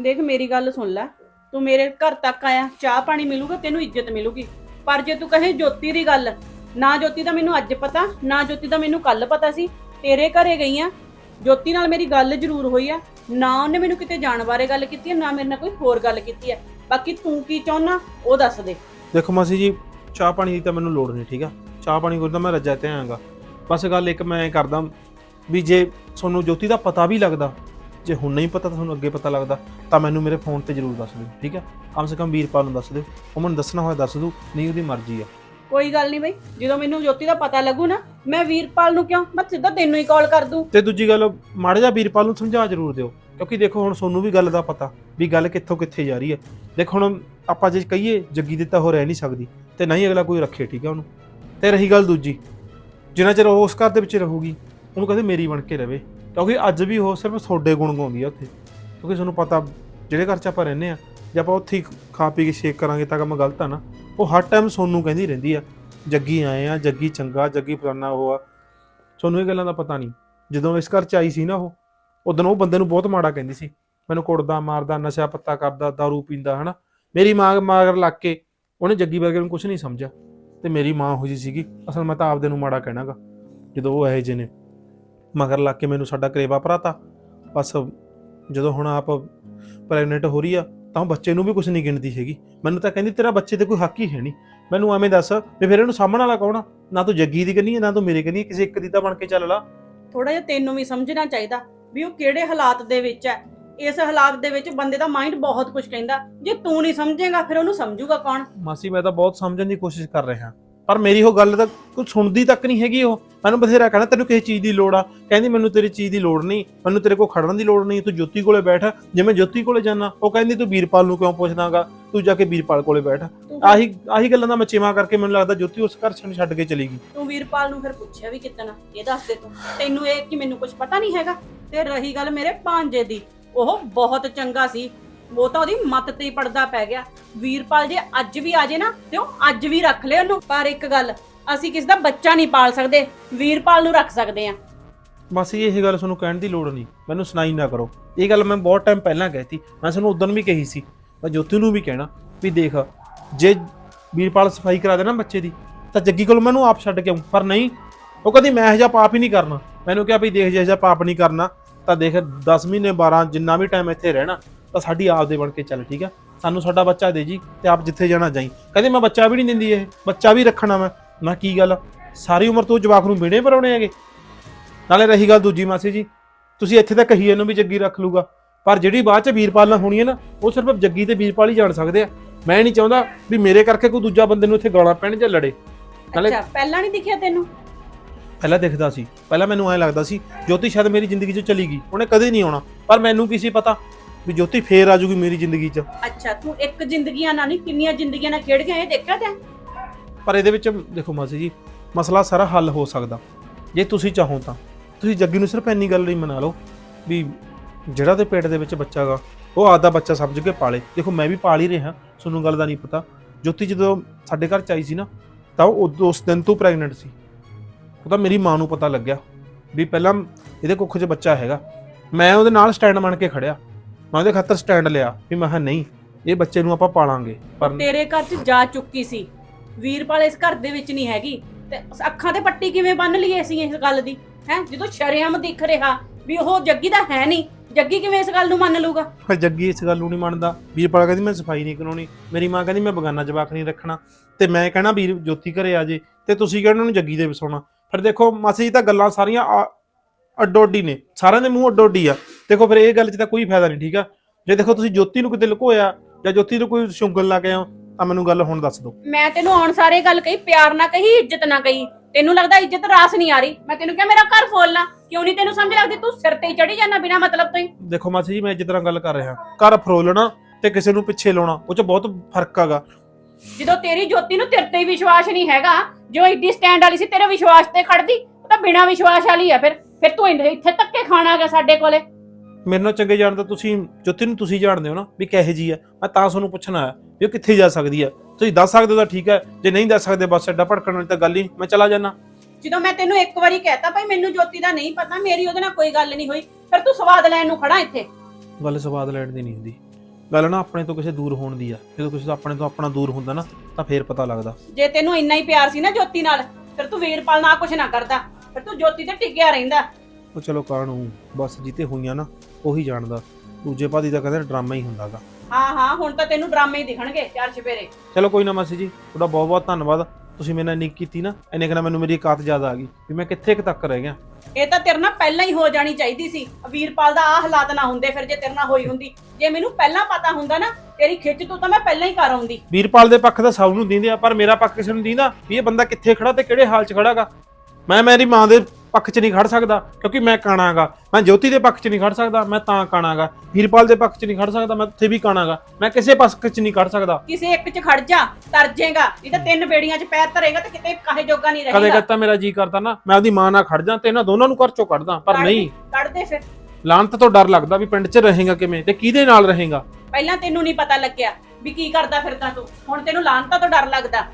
ਦੇਖ, ਮੇਰੀ ਗੱਲ ਸੁਣ ਲੈ। ਤੂੰ ਮੇਰੇ ਘਰ ਤੱਕ ਆਇਆ। ਚਾਹ ਪਾਣੀ ਮਿਲੂਗਾ, ਤੈਨੂੰ ਇੱਜ਼ਤ ਮਿਲੂਗੀ। ਪਰ ਜੇ ਤੂੰ ਕਹੇ ਜੋਤੀ ਦੀ ਗੱਲ, ਨਾ ਜੋਤੀ ਦਾ ਮੈਨੂੰ ਅੱਜ ਪਤਾ, ਨਾ ਜੋਤੀ ਦਾ ਮੈਨੂੰ ਕੱਲ ਪਤਾ ਸੀ। ਤੇਰੇ ਘਰੇ ਗਈ ਆ। ਜੋਤੀ ਨਾਲ ਮੇਰੀ ਗੱਲ ਜ਼ਰੂਰ ਹੋਈ ਆ। ਨਾ ਉਹਨੇ ਮੈਨੂੰ ਕਿਤੇ ਜਾਣ ਬਾਰੇ ਗੱਲ ਕੀਤੀ ਹੈ ਨਾ ਮੇਰੇ ਨਾਲ ਕੋਈ ਹੋਰ ਗੱਲ ਕੀਤੀ ਹੈ ਬਾਕੀ ਤੂੰ ਕੀ ਚਾਹੁੰਨਾ, ਉਹ ਦੱਸ ਦੇ। ਦੇਖੋ ਮਾਸੀ ਜੀ, ਚਾਹ ਪਾਣੀ ਦੀ ਤਾਂ ਮੈਨੂੰ ਲੋੜ ਨਹੀਂ, ਠੀਕ ਆ? ਚਾਹ ਪਾਣੀ ਕੋਈ ਤਾਂ ਮੈਂ ਰੱਜਾ ਤੇ ਆਂਗਾ ਬਸ ਗੱਲ ਇੱਕ ਮੈਂ ਕਰਦਾ ਵੀ ਜੇ ਤੁਹਾਨੂੰ ਜੋਤੀ ਦਾ ਪਤਾ ਵੀ ਲੱਗਦਾ, ਜੇ ਹੁਣ ਨਹੀਂ ਪਤਾ ਤੁਹਾਨੂੰ ਅੱਗੇ ਪਤਾ ਲੱਗਦਾ, ਤਾਂ ਮੈਨੂੰ ਮੇਰੇ ਫੋਨ ਤੇ ਜ਼ਰੂਰ ਦੱਸ ਦਿਓ, ਠੀਕ ਆ? ਕਮ ਸੇ ਕਮ ਵੀਰਪਾਲ ਨੂੰ ਦੱਸ ਦਿਓ। ਉਹ ਮੈਨੂੰ ਦੱਸਣਾ ਹੋਇਆ ਦੱਸ ਦੂ ਨਹੀਂ ਉਹਦੀ ਮਰਜ਼ੀ ਆ। ਕੋਈ ਗੱਲ ਨਹੀਂ ਬਈ, ਜਦੋਂ ਮੈਨੂੰ ਜੋਤੀ ਦਾ ਪਤਾ ਲੱਗੂ ਨਾ, ਮੈਂ ਵੀਰਪਾਲ ਨੂੰ ਕਿਉਂ, ਮੈਂ ਸਿੱਧਾ ਤੈਨੂੰ ਹੀ ਕਾਲ ਕਰ ਦੂੰ। ਤੇ ਦੂਜੀ ਗੱਲ, ਮਾੜਾ ਜਿਹਾ ਵੀਰਪਾਲ ਨੂੰ ਸਮਝਾ ਜ਼ਰੂਰ ਦਿਓ, ਕਿਉਂਕਿ ਦੇਖੋ ਹੁਣ ਸੋਨੂੰ ਵੀ ਗੱਲ ਦਾ ਪਤਾ, ਵੀ ਗੱਲ ਕਿੱਥੋਂ ਕਿੱਥੇ ਜਾ ਰਹੀ ਹੈ। ਦੇਖੋ ਹੁਣ ਆਪਾਂ ਜੇ ਕਹੀਏ, ਜੱਗੀ ਦਿੱਤਾ ਤਾਂ ਹੋ ਰਹਿ ਨਹੀਂ ਸਕਦੀ, ਤੇ ਨਹੀਂ ਅਗਲਾ ਕੋਈ ਰੱਖੇ, ਠੀਕ ਹੈ ਉਹਨੂੰ। ਤੇ ਰਹੀ ਗੱਲ ਦੂਜੀ, ਜਿੰਨਾ ਚਿਰ ਉਹ ਉਸ ਘਰ ਦੇ ਵਿੱਚ ਰਹੂਗੀ, ਉਹਨੂੰ ਕਹਿੰਦੇ ਮੇਰੀ ਬਣ ਕੇ ਰਵੇ, ਕਿਉਂਕਿ ਅੱਜ ਵੀ ਉਹ ਸਿਰਫ ਤੁਹਾਡੇ ਗੁਣ ਗਾਉਂਦੀ ਆ ਉੱਥੇ, ਕਿਉਂਕਿ ਤੁਹਾਨੂੰ ਪਤਾ, ਜਿਹੜੇ ਘਰ 'ਚ ਆਪਾਂ ਰਹਿੰਦੇ ਆ ਜੇ ਆਪਾਂ ਉੱਥੇ ਹੀ ਖਾ ਪੀ ਕੇ ਸ਼ੇਕ ਕਰਾਂਗੇ ਤਾਂ ਕੰਮ ਗਲਤ ਆ ਨਾ। ਉਹ ਹਰ ਟਾਈਮ ਸੋਨੂੰ ਕਹਿੰਦੀ ਰਹਿੰਦੀ ਆ, ਜੱਗੀ ਆਏ ਆ, ਜੱਗੀ ਚੰਗਾ, ਜੱਗੀ ਫਲਾਨਾ ਉਹ ਆ। ਤੁਹਾਨੂੰ ਇਹ ਗੱਲਾਂ ਦਾ ਪਤਾ ਨਹੀਂ। ਜਦੋਂ ਇਸ ਘਰ ਚ ਆਈ ਸੀ ਨਾ ਉਹ ਉਦੋਂ ਉਹ ਬੰਦੇ ਨੂੰ ਬਹੁਤ ਮਾੜਾ ਕਹਿੰਦੀ ਸੀ। ਮੈਨੂੰ ਕੁੱਟਦਾ, ਮਾਰਦਾ, ਨਸ਼ਾ ਪੱਤਾ ਕਰਦਾ ਦਾਰੂ ਪੀਂਦਾ, ਹਨਾ। ਮੇਰੀ ਮਾਂ ਮਾਗਰ ਲੱਗ ਕੇ ਉਹਨੇ ਜੱਗੀ ਵਰਗੇ ਨੂੰ ਕੁਝ ਨਹੀਂ ਸਮਝਿਆ। ਤੇ ਮੇਰੀ ਮਾਂ ਹੋ ਜੀ ਸੀਗੀ। ਅਸਲ ਮੈਂ ਤਾਂ ਆਪਦੇ ਨੂੰ ਮਾੜਾ ਕਹਿਣਾਗਾ, ਜਦੋਂ ਉਹ ਇਹੋ ਜਿਹੇ ਨੇ। ਮਗਰ ਲੱਗ ਕੇ ਮੈਨੂੰ ਸਾਡਾ ਕਰੇਵਾ ਭਰਾਤਾ। ਬਸ ਜਦੋਂ ਹੁਣ ਆਪ ਪ੍ਰੈਗਨੈਂਟ ਹੋ ਰਹੀ ਆ ਤਾਂ ਬੱਚੇ ਨੂੰ ਵੀ ਕੁਝ ਨਹੀਂ ਗਿਣਦੀ ਹੈਗੀ। ਮੈਨੂੰ ਤਾਂ ਕਹਿੰਦੀ ਤੇਰਾ ਬੱਚੇ ਤੇ ਕੋਈ ਹੱਕ ਹੀ ਹੈ ਨਹੀਂ। ਮੈਨੂੰ ਐਵੇਂ ਦੱਸ ਵੀ ਫਿਰ ਇਹਨੂੰ ਸਾਹਮਣ ਵਾਲਾ ਕੌਣ ਆ? ਨਾ ਤੂੰ ਜੱਗੀ ਦੀ ਕਹਿੰਦੀ ਹੈ ਨਾ ਤੂੰ ਮੇਰੇ ਕਹਿੰਦੀ ਹੈ, ਕਿਸੇ ਇੱਕ ਦੀ ਤਾਂ ਬਣ ਕੇ ਚੱਲ ਲਾ। ਥੋੜਾ ਜਿਹਾ ਤੈਨੂੰ ਵੀ ਸਮਝਣਾ ਚਾਹੀਦਾ ਵੀ ਉਹ ਕਿਹੜੇ ਹਾਲਾਤ ਦੇ ਵਿੱਚ ਹੈ। ਇਸ ਹਾਲਾਤ ਦੇ ਵਿੱਚ ਬੰਦੇ ਦਾ ਮਾਈਂਡ ਬਹੁਤ ਕੁਝ ਕਹਿੰਦਾ। ਜੇ ਤੂੰ ਨਹੀਂ ਸਮਝੇਗਾ ਫਿਰ ਉਹਨੂੰ ਸਮਝੂਗਾ ਕੌਣ? ਮਾਸੀ ਮੈਂ ਤਾਂ ਬਹੁਤ ਸਮਝਣ ਦੀ ਕੋਸ਼ਿਸ਼ ਕਰ ਰਿਹਾ। ਪਰ ਮੇਰੀ ਉਹ ਗੱਲ ਤਾਂ ਕੋਈ ਸੁਣਦੀ ਤੱਕ ਨਹੀਂ ਹੈਗੀ ਉਹ। ਮੈਨੂੰ ਬਥੇਰਾ ਕਹਿਣਾ ਤੈਨੂੰ ਕਿਸੇ ਚੀਜ਼ ਦੀ ਲੋੜ ਆ? ਕਹਿੰਦੀ ਮੈਨੂੰ ਤੇਰੀ ਚੀਜ਼ ਦੀ ਲੋੜ ਨਹੀਂ। ਮੈਨੂੰ ਤੇਰੇ ਕੋਲ ਖੜਨ ਦੀ ਲੋੜ ਨਹੀਂ। ਤੂੰ ਜੋਤੀ ਕੋਲੇ ਬੈਠ। ਜੇ ਮੈਂ ਜੋਤੀ ਕੋਲੇ ਜਾਣਾ ਉਹ ਕਹਿੰਦੀ ਤੂੰ ਵੀਰਪਾਲ ਨੂੰ ਕਿਉਂ ਪੁੱਛਦਾਗਾ? ਤੂੰ ਜਾ ਕੇ ਵੀਰਪਾਲ ਕੋਲੇ ਬੈਠ। ਆਹੀ ਆਹੀ ਗੱਲਾਂ ਦਾ ਮਚੇਵਾ ਕਰਕੇ ਮੈਨੂੰ ਲੱਗਦਾ ਜੋਤੀ ਉਸ ਘਰ ਛੱਡ ਛੱਡ ਕੇ ਚਲੀ ਗਈ। ਤੂੰ ਵੀਰਪਾਲ ਨੂੰ ਫਿਰ ਪੁੱਛਿਆ ਵੀ ਕਿਤਨਾ ਇਹ ਦੱਸ ਦੇ ਤੂੰ। ਤੈਨੂੰ ਇਹ ਕਿ ਮੈਨੂੰ ਕੁਝ ਪਤਾ ਨਹੀਂ ਹੈਗਾ? ਤੇ ਰਹੀ ਗੱਲ ਮੇਰੇ ਭਾਂਜੇ ਦੀ। ਉਹ ਬਹੁਤ ਚੰਗਾ ਸੀ। ਉਹ ਤਾਂ ਉਹਦੀ ਮੱਤ ਤੇ ਹੀ ਪੜਦਾ ਪੈ ਗਿਆ। ਵੀਰਪਾਲ ਜੇ ਅੱਜ ਵੀ ਆ ਜੇ ਨਾ, ਤੇ ਉਹ ਅੱਜ ਵੀ ਰੱਖ ਲੈ ਉਹਨੂੰ। ਪਰ ਇੱਕ ਗੱਲ, ਅਸੀਂ ਕਿਸ ਦਾ ਬੱਚਾ ਨਹੀਂ ਪਾਲ ਸਕਦੇ। ਵੀਰਪਾਲ ਨੂੰ ਰੱਖ ਸਕਦੇ ਆ ਬਸ ਇਹ ਗੱਲ ਤੁਹਾਨੂੰ ਕਹਿਣ ਦੀ ਲੋੜ ਨਹੀਂ। ਮੈਨੂੰ ਸੁਣਾਈ ਨਾ ਕਰੋ। ਇਹ ਗੱਲ ਮੈਂ ਬਹੁਤ ਟਾਈਮ ਪਹਿਲਾਂ ਕਹਿਤੀ। ਮੈਂ ਤੁਹਾਨੂੰ ਉਦੋਂ ਵੀ ਕਹੀ ਸੀ। ਮੈਂ ਜੋਤੀ ਨੂੰ ਵੀ ਕਹਿਣਾ ਵੀ ਦੇਖ, ਜੇ ਵੀਰਪਾਲ ਸਫ਼ਾਈ ਕਰਾ ਦੇਣਾ ਬੱਚੇ ਦੀ, ਤਾਂ ਜੱਗੀ ਕੋਲ ਮੈਨੂੰ ਆਪ ਛੱਡ ਕੇ ਆਉਂ ਪਰ ਨਹੀਂ, ਉਹ ਕਹਿੰਦੀ ਮੈਂ ਇਹ ਜਿਹਾ ਪਾਪ ਹੀ ਨਹੀਂ ਕਰਨਾ। ਮੈਨੂੰ ਕਿਹਾ ਵੀ ਦੇਖ, ਜੇ ਜਿਹਾ ਪਾਪ ਨਹੀਂ ਕਰਨਾ, ਤਾਂ ਦੇਖ 10 ਮਹੀਨੇ 12 ਜਿੰਨਾ ਵੀ ਟਾਈਮ ਇੱਥੇ ਰਹਿਣਾ ਤਾਂ ਸਾਡੀ ਆਪ ਦੇ ਬਣ ਕੇ ਚੱਲ ਠੀਕ ਆ? ਸਾਨੂੰ ਸਾਡਾ ਬੱਚਾ ਦੇ ਜੀ ਤੇ ਆਪ ਜਿੱਥੇ ਜਾਣਾ ਜਾਈ। ਕਹਿੰਦੀ ਮੈਂ ਬੱਚਾ ਵੀ ਨਹੀਂ ਦਿੰਦੀ ਇਹ ਬੱਚਾ ਵੀ ਰੱਖਣਾ ਮੈਂ। ਮੈਂ ਕੀ ਗੱਲ ਸਾਰੀ ਉਮਰ ਤੂੰ ਜਵਾਕ ਨੂੰ ਮਿਹਣੇ ਪਰਾਉਣੇ ਹੈਗੇ। ਨਾਲੇ ਰਹੀ ਗੱਲ ਦੂਜੀ ਮਾਸੀ ਜੀ ਤੁਸੀਂ ਇੱਥੇ ਤਾਂ ਕਹੀ ਇਹਨੂੰ ਵੀ ਜੱਗੀ ਰੱਖ ਲੂਗਾ ਪਰ ਜਿਹੜੀ ਬਾਅਦ ਚ ਵੀਰਪਾਲ ਨਾਲ ਹੋਣੀ ਹੈ ਨਾ ਉਹ ਸਿਰਫ ਜੱਗੀ ਤੇ ਵੀਰਪਾਲ ਹੀ ਜਾਣ ਸਕਦੇ ਆ। ਮੈਂ ਨਹੀਂ ਚਾਹੁੰਦਾ ਵੀ ਮੇਰੇ ਕਰਕੇ ਕੋਈ ਦੂਜਾ ਬੰਦੇ ਨੂੰ ਇੱਥੇ ਗਾਲਾਂ ਪੈਣ ਜਾਂ ਲੜੇ। ਨਾਲੇ ਅੱਛਾ ਪਹਿਲਾਂ ਨਹੀਂ ਦਿਖਿਆ ਤੈਨੂੰ? ਪਹਿਲਾਂ ਦਿਖਦਾ ਸੀ। ਪਹਿਲਾਂ ਮੈਨੂੰ ਐਂ ਲੱਗਦਾ ਸੀ ਜੋਤੀ ਸ਼ਾਇਦ ਮੇਰੀ ਜ਼ਿੰਦਗੀ 'ਚ ਚਲੀ ਗਈ ਉਹਨੇ ਕਦੇ ਨਹੀਂ ਆਉਣਾ। ਪਰ ਮੈਨੂੰ ਕੀ ਸੀ ਪਤਾ? ਵੀ ਜੋਤੀ ਫੇਰ ਆ ਜਾਊਗੀ ਮੇਰੀ ਜ਼ਿੰਦਗੀ 'ਚ। ਅੱਛਾ ਤੂੰ ਇੱਕ ਜ਼ਿੰਦਗੀਆਂ ਨਾਲ ਨਹੀਂ ਕਿੰਨੀਆਂ ਜ਼ਿੰਦਗੀਆਂ ਨਾਲ ਖੇਡ ਗਿਆ ਇਹ ਦੇਖਿਆ ਤੈਂ? ਪਰ ਇਹਦੇ ਵਿੱਚ ਦੇਖੋ ਮਾਸੀ ਜੀ ਮਸਲਾ ਸਾਰਾ ਹੱਲ ਹੋ ਸਕਦਾ। ਜੇ ਤੁਸੀਂ ਚਾਹੋ ਤਾਂ। ਤੁਸੀਂ ਜੱਗੀ ਨੂੰ ਸਿਰਫ ਇੰਨੀ ਗੱਲ ਲਈ ਮਨਾ ਲਓ ਵੀ ਜਿਹੜਾ ਤੇ ਪੇਟ ਦੇ ਵਿੱਚ ਬੱਚਾ ਗਾ ਉਹ ਆਪਦਾ ਬੱਚਾ ਸਮਝ ਕੇ ਪਾਲੇ। ਦੇਖੋ ਮੈਂ ਵੀ ਪਾਲ ਹੀ ਰਿਹਾ ਤੁਹਾਨੂੰ ਗੱਲ ਦਾ ਨਹੀਂ ਪਤਾ। ਜੋਤੀ ਜਦੋਂ ਸਾਡੇ ਘਰ ਚ ਆਈ ਸੀ ਨਾ ਤਾਂ ਉਹ ਉਸ ਦਿਨ ਤੋਂ ਪ੍ਰੈਗਨੈਂਟ ਸੀ। ਉਹ ਤਾਂ ਮੇਰੀ ਮਾਂ ਨੂੰ ਪਤਾ ਲੱਗਿਆ ਵੀ ਪਹਿਲਾਂ ਇਹਦੇ ਕੁੱਖ 'ਚ ਬੱਚਾ ਹੈਗਾ। ਮੈਂ ਉਹਦੇ ਨਾਲ ਸਟੈਂਡ ਬਣ ਕੇ ਖੜਿਆ। ਮੈਂ ਉਹਦੇ ਖਾਤਰ ਸਟੈਂਡ ਲਿਆ ਵੀ ਮੈਂ ਕਿਹਾ ਨਹੀਂ ਇਹ ਬੱਚੇ ਨੂੰ ਆਪਾਂ ਪਾਲਾਂਗੇ। ਪਰ ਤੇਰੇ ਘਰ 'ਚ ਜਾ ਚੁੱਕੀ ਸੀ। ਵੀਰਪਾਲ ਇਸ ਘਰ ਦੇ ਵਿੱਚ ਨਹੀਂ ਹੈਗੀ। ਤੇ ਅੱਖਾਂ ਤੇ ਪੱਟੀ ਕਿਵੇਂ ਬੰਨ ਲਈ ਅਸੀਂ ਇਸ ਗੱਲ ਦੀ? ਹੈ? ਜਦੋਂ ਸ਼ਰੇਆਮ ਦਿਖ ਰਿਹਾ ਵੀ ਉਹ ਜੱਗੀ ਦਾ ਹੈ ਨਹੀਂ ਜੱਗੀ ਕਿਵੇਂ ਇਸ ਗੱਲ ਨੂੰ ਮੰਨ ਲੂਗਾ ਪਰ ਜੱਗੀ ਇਸ ਗੱਲ ਨੂੰ ਨਹੀਂ ਮੰਨਦਾ। ਵੀਰਪਾਲ ਕਹਿੰਦੀ ਮੈਂ ਸਫ਼ਾਈ ਨਹੀਂ ਕਰਾਉਣੀ। ਮੇਰੀ ਮਾਂ ਕਹਿੰਦੀ ਮੈਂ ਬਗਾਨਾ ਜਵਾਕ ਨਹੀਂ ਰੱਖਣਾ। ਤੇ ਮੈਂ ਕਹਿਣਾ ਵੀਰ ਜੋਤੀ ਘਰੇ ਆ ਜੇ ਤੇ ਤੁਸੀਂ ਕਹਿੰਦੇ ਉਹਨੂੰ ਜੱਗੀ ਦੇ ਵਸਾਉਣਾ? ਫਿਰ ਦੇਖੋ ਮਾਸੀ ਜੀ ਤਾਂ ਗੱਲਾਂ ਸਾਰੀਆਂ ਅੱਡੋ ਅੱਡੀ ਨੇ। ਸਾਰਿਆਂ ਦੇ ਮੂੰਹ ਅੱਡੋ ਅੱਡੀ ਆ। ਦੇਖੋ ਫਿਰ ਇਹ ਗੱਲ 'ਚ ਤਾਂ ਕੋਈ ਫਾਇਦਾ ਨਹੀਂ ਠੀਕ ਆ? ਜੇ ਦੇਖੋ ਤੁਸੀਂ ਜੋਤੀ ਨੂੰ ਕਿਤੇ ਲੁਕੋਇਆ ਜਾਂ ਜੋਤੀ ਨੂੰ ਕੋਈ ਸ਼ੁੰਗਲ ਲਾ ਕੇ ਆ ਤਾਂ ਮੈਨੂੰ ਗੱਲ ਹੁਣ ਦੱਸ ਦਿਓ। ਮੈਂ ਤੈਨੂੰ ਆਉਣ ਸਾਰੇ ਗੱਲ ਕਹੀ ਪਿਆਰ ਨਾ ਕਹੀ ਇੱਜ਼ਤ ਨਾ ਕਹੀ। ਤੈਨੂੰ ਲੱਗਦਾ ਇੱਜ਼ਤ ਰਾਸ ਨਹੀਂ ਆ ਰਹੀ? ਮੈਂ ਤੈਨੂੰ ਕਿਹਾ ਮੇਰਾ ਘਰ ਫੋਲਣਾ ਕਿਉਂ ਨਹੀਂ ਤੈਨੂੰ ਸਮਝ ਲੱਗਦੀ ਤੂੰ ਸਿਰ ਤੇ ਚੜੀ ਜਾਂਦਾ ਬਿਨਾ ਮਤਲਬ ਤੋਂ ਹੀ? ਦੇਖੋ ਮਾਸੀ ਜੀ ਮੈਂ ਜਿਸ ਤਰ੍ਹਾਂ ਗੱਲ ਕਰ ਰਿਹਾ। ਘਰ ਫਰੋਲਣਾ ਤੇ ਕਿਸੇ ਨੂੰ ਪਿੱਛੇ ਲਾਉਣਾ ਉਹ 'ਚ ਬਹੁਤ ਫ਼ਰਕ ਹੈਗਾ। ਜਦੋਂ ਤੇਰੀ ਜੋਤੀ ਨੂੰ ਤੇਰੇ ਤੇ ਹੀ ਵਿਸ਼ਵਾਸ ਨਹੀਂ ਹੈਗਾ ਜੋ ਇੱਡੀ ਸਟੈਂਡ ਵਾਲੀ ਸੀ ਤੇਰੇ ਵਿਸ਼ਵਾਸ ਤੇ ਖੜਦੀ ਉਹ ਤਾਂ ਬਿਨਾ ਵਿਸ਼ਵਾਸ ਵਾਲੀ ਆ ਫਿਰ। ਫਿਰ ਤੂੰ ਇੰਨੇ- ਇੱਥੇ ਧੱਕੇ ਖਾਣਾ ਹੈਗਾ ਸਾਡੇ ਕੋਲੇ। ਮੇਰੇ ਨਾਲ ਚੰਗੇ ਜਾਣਦਾ ਤੁਸੀਂ ਜੋਤੀ ਨੂੰ ਤੁਸੀਂ ਜਾਣਦੇ ਹੋ ਨਾ ਵੀ ਕਿਹੋ ਜੀ ਆ ਮੈਂ ਤਾਂ ਤੁਹਾਨੂੰ ਪੁੱਛਣ ਆਇਆ ਵੀ ਉਹ ਕਿੱਥੇ ਜਾ ਸਕਦੀ ਆ। ਤੁਸੀਂ ਦੱਸ ਸਕਦੇ ਹੋ ਤਾਂ ਠੀਕ ਹੈ ਜੇ ਨਹੀਂ ਦੱਸ ਸਕਦੇ ਬਸ ਐਡਾ ਭੜਕਣ ਵਾਲੀ ਤਾਂ ਗੱਲ ਹੀ ਨਹੀਂ, ਮੈਂ ਚਲਾ ਜਾਣਾ ਜਦੋਂ ਮੈਂ ਤੈਨੂੰ ਇੱਕ ਵਾਰੀ ਕਹਿਤਾ ਭਾਈ ਮੈਨੂੰ ਜੋਤੀ ਦਾ ਨਹੀਂ ਪਤਾ ਮੇਰੀ ਉਹਦੇ ਨਾਲ ਕੋਈ ਗੱਲ ਨਹੀਂ ਹੋਈ ਫਿਰ ਤੂੰ ਸਵਾਦ ਲੈਣ ਨੂੰ ਖੜਾ ਇੱਥੇ। ਗੱਲ ਸਵਾਦ ਲੈਣ ਦੀ ਨਹੀਂ ਹੁੰਦੀ। ਗੱਲ ਨਾ ਆਪਣੇ ਤੋਂ ਕਿਸੇ ਦੂਰ ਹੋਣ ਦੀ ਆ। ਜਦੋਂ ਕਿਸੇ ਤੋਂ ਆਪਣੇ ਤੋਂ ਆਪਣਾ ਦੂਰ ਹੁੰਦਾ ਨਾ ਤਾਂ ਫੇਰ ਪਤਾ ਲੱਗਦਾ। ਜੇ ਤੈਨੂੰ ਇੰਨਾ ਹੀ ਪਿਆਰ ਸੀ ਨਾ ਜੋਤੀ ਨਾਲ ਫਿਰ ਤੂੰ ਵੀਰਪਾਲ ਨਾਲ ਕੁਛ ਨਾ ਕਰਦਾ। ਫਿਰ ਤੂੰ ਜੋਤੀ ਤੇ ਟਿਕਿਆ ਰਹਿੰਦਾ। ਉਹ ਚਲੋ ਕਾਹਨੂੰ ਬਸ ਜਿੱਤੇ ਹੋਈਆਂ ਨਾ ਉਹੀ ਜਾਣਦਾ। ਦੂਜੇ ਪਾਦੀ ਦਾ ਕਹਿੰਦੇ ਡਰਾਮਾ ਹੀ ਹੁੰਦਾਗਾ। ਹਾਂ ਹਾਂ ਹੁਣ ਤਾਂ ਤੈਨੂੰ ਡਰਾਮੇ ਹੀ ਦਿਖਣਗੇ ਚਾਰ ਚਪੇਰੇ ਚਲੋ ਕੋਈ ਨਾ ਮਾਸੀ ਜੀ ਤੁਹਾਡਾ ਬਹੁਤ ਬਹੁਤ ਧੰਨਵਾਦ। ਤੁਸੀਂ ਮੇਰੇ ਨਾਲ ਨਿੱਕ ਕੀਤੀ ਨਾ ਇਹਨੇ ਕਹਿੰਦਾ ਮੈਨੂੰ ਮੇਰੀ ਔਕਾਤ ਜ਼ਿਆਦਾ ਆ ਗਈ ਵੀ ਮੈਂ ਕਿੱਥੇ ਕੁ ਤੱਕ ਰਹਿ ਗਿਆ। ਇਹ ਤਾਂ ਤੇਰੇ ਨਾਲ ਪਹਿਲਾਂ ਹੀ ਹੋ ਜਾਣੀ ਚਾਹੀਦੀ ਸੀ। ਵੀਰਪਾਲ ਦਾ ਆ ਹਾਲਾਤ ਨਾ ਹੁੰਦੇ ਫਿਰ ਜੇ ਤੇਰੇ ਨਾਲ ਹੋਈ ਹੁੰਦੀ। ਜੇ ਮੈਨੂੰ ਪਹਿਲਾਂ ਪਤਾ ਹੁੰਦਾ ਨਾ ਤੇਰੀ ਖਿੱਚ ਤੂੰ ਤਾਂ ਮੈਂ ਪਹਿਲਾਂ ਹੀ ਕਰ ਆਉਂਦੀ। ਵੀਰਪਾਲ ਦੇ ਪੱਖ ਦਾ ਸਭ ਨੂੰ ਦਿੰਦੇ ਆ ਪਰ ਮੇਰਾ ਪੱਖ ਕਿਸੇ ਨੂੰ ਦਿੰਦਾ ਵੀ ਇਹ ਬੰਦਾ ਕਿੱਥੇ ਖੜਾ ਤੇ ਕਿਹੜੇ ਹਾਲ 'ਚ ਖੜਾਗਾ। ਮੈਂ ਮੇਰੀ ਮਾਂ ਦੇ ਪੱਖ 'ਚ ਨਹੀਂ ਖੜ ਸਕਦਾ ਕਿਉਂਕਿ ਮੈਂ ਕਾਣਾਗਾ। ਮੈਂ ਜੋਤੀ ਦੇ ਪੱਖ 'ਚ ਨਹੀਂ ਖੜ ਸਕਦਾ ਮੈਂ ਤਾਂ ਕਾਣਾਗਾ। ਵੀਰਪਾਲ ਦੇ ਪੱਖ 'ਚ ਨਹੀਂ ਖੜ ਸਕਦਾ ਮੈਂ ਉੱਥੇ ਵੀ ਕਾਣਾਗਾ। ਮੈਂ ਕਿਸੇ ਪੱਖ 'ਚ ਨਹੀਂ ਖੜ ਸਕਦਾ। ਕਿਸੇ ਇੱਕ 'ਚ ਖੜ ਜਾ ਤਰ ਜਾਏਗਾ ਨਹੀਂ ਤਾਂ ਤਿੰਨ ਬੇੜੀਆਂ 'ਚ ਪੈਰ ਧਰੇਗਾ ਤੇ ਕਿਤੇ ਕਾਹੇ ਜੋਗਾ ਨਹੀਂ ਕਦੇ ਰਹੇਗਾ। ਕਹਤਾ ਮੇਰਾ ਜੀ ਕਰਦਾ ਨਾ ਮੈਂ ਆਪਦੀ ਮਾਂ ਨਾਲ ਖੜ ਜਾ ਤੇ ਇਹਨਾਂ ਦੋਨਾਂ ਨੂੰ ਘਰ 'ਚੋਂ ਕੱਢਦਾ ਪਰ ਨਹੀਂ। ਕੱਢ ਦੇ ਫਿਰ। ਲਾਂਤ ਤੋਂ ਡਰ ਲੱਗਦਾ ਵੀ ਪਿੰਡ 'ਚ ਰਹੇਗਾ ਕਿਵੇਂ ਤੇ ਕਿਹਦੇ ਨਾਲ ਰਹੇਗਾ। ਪਹਿਲਾਂ ਤੈਨੂੰ ਨਹੀਂ ਪਤਾ ਲੱਗਿਆ ਵੀ ਕੀ ਕਰਦਾ ਫਿਰਦਾ ਤੂੰ। ਹੁਣ ਤੈਨੂੰ ਲਾਂਤਾ ਤੋਂ ਡਰ ਲੱਗਦਾ।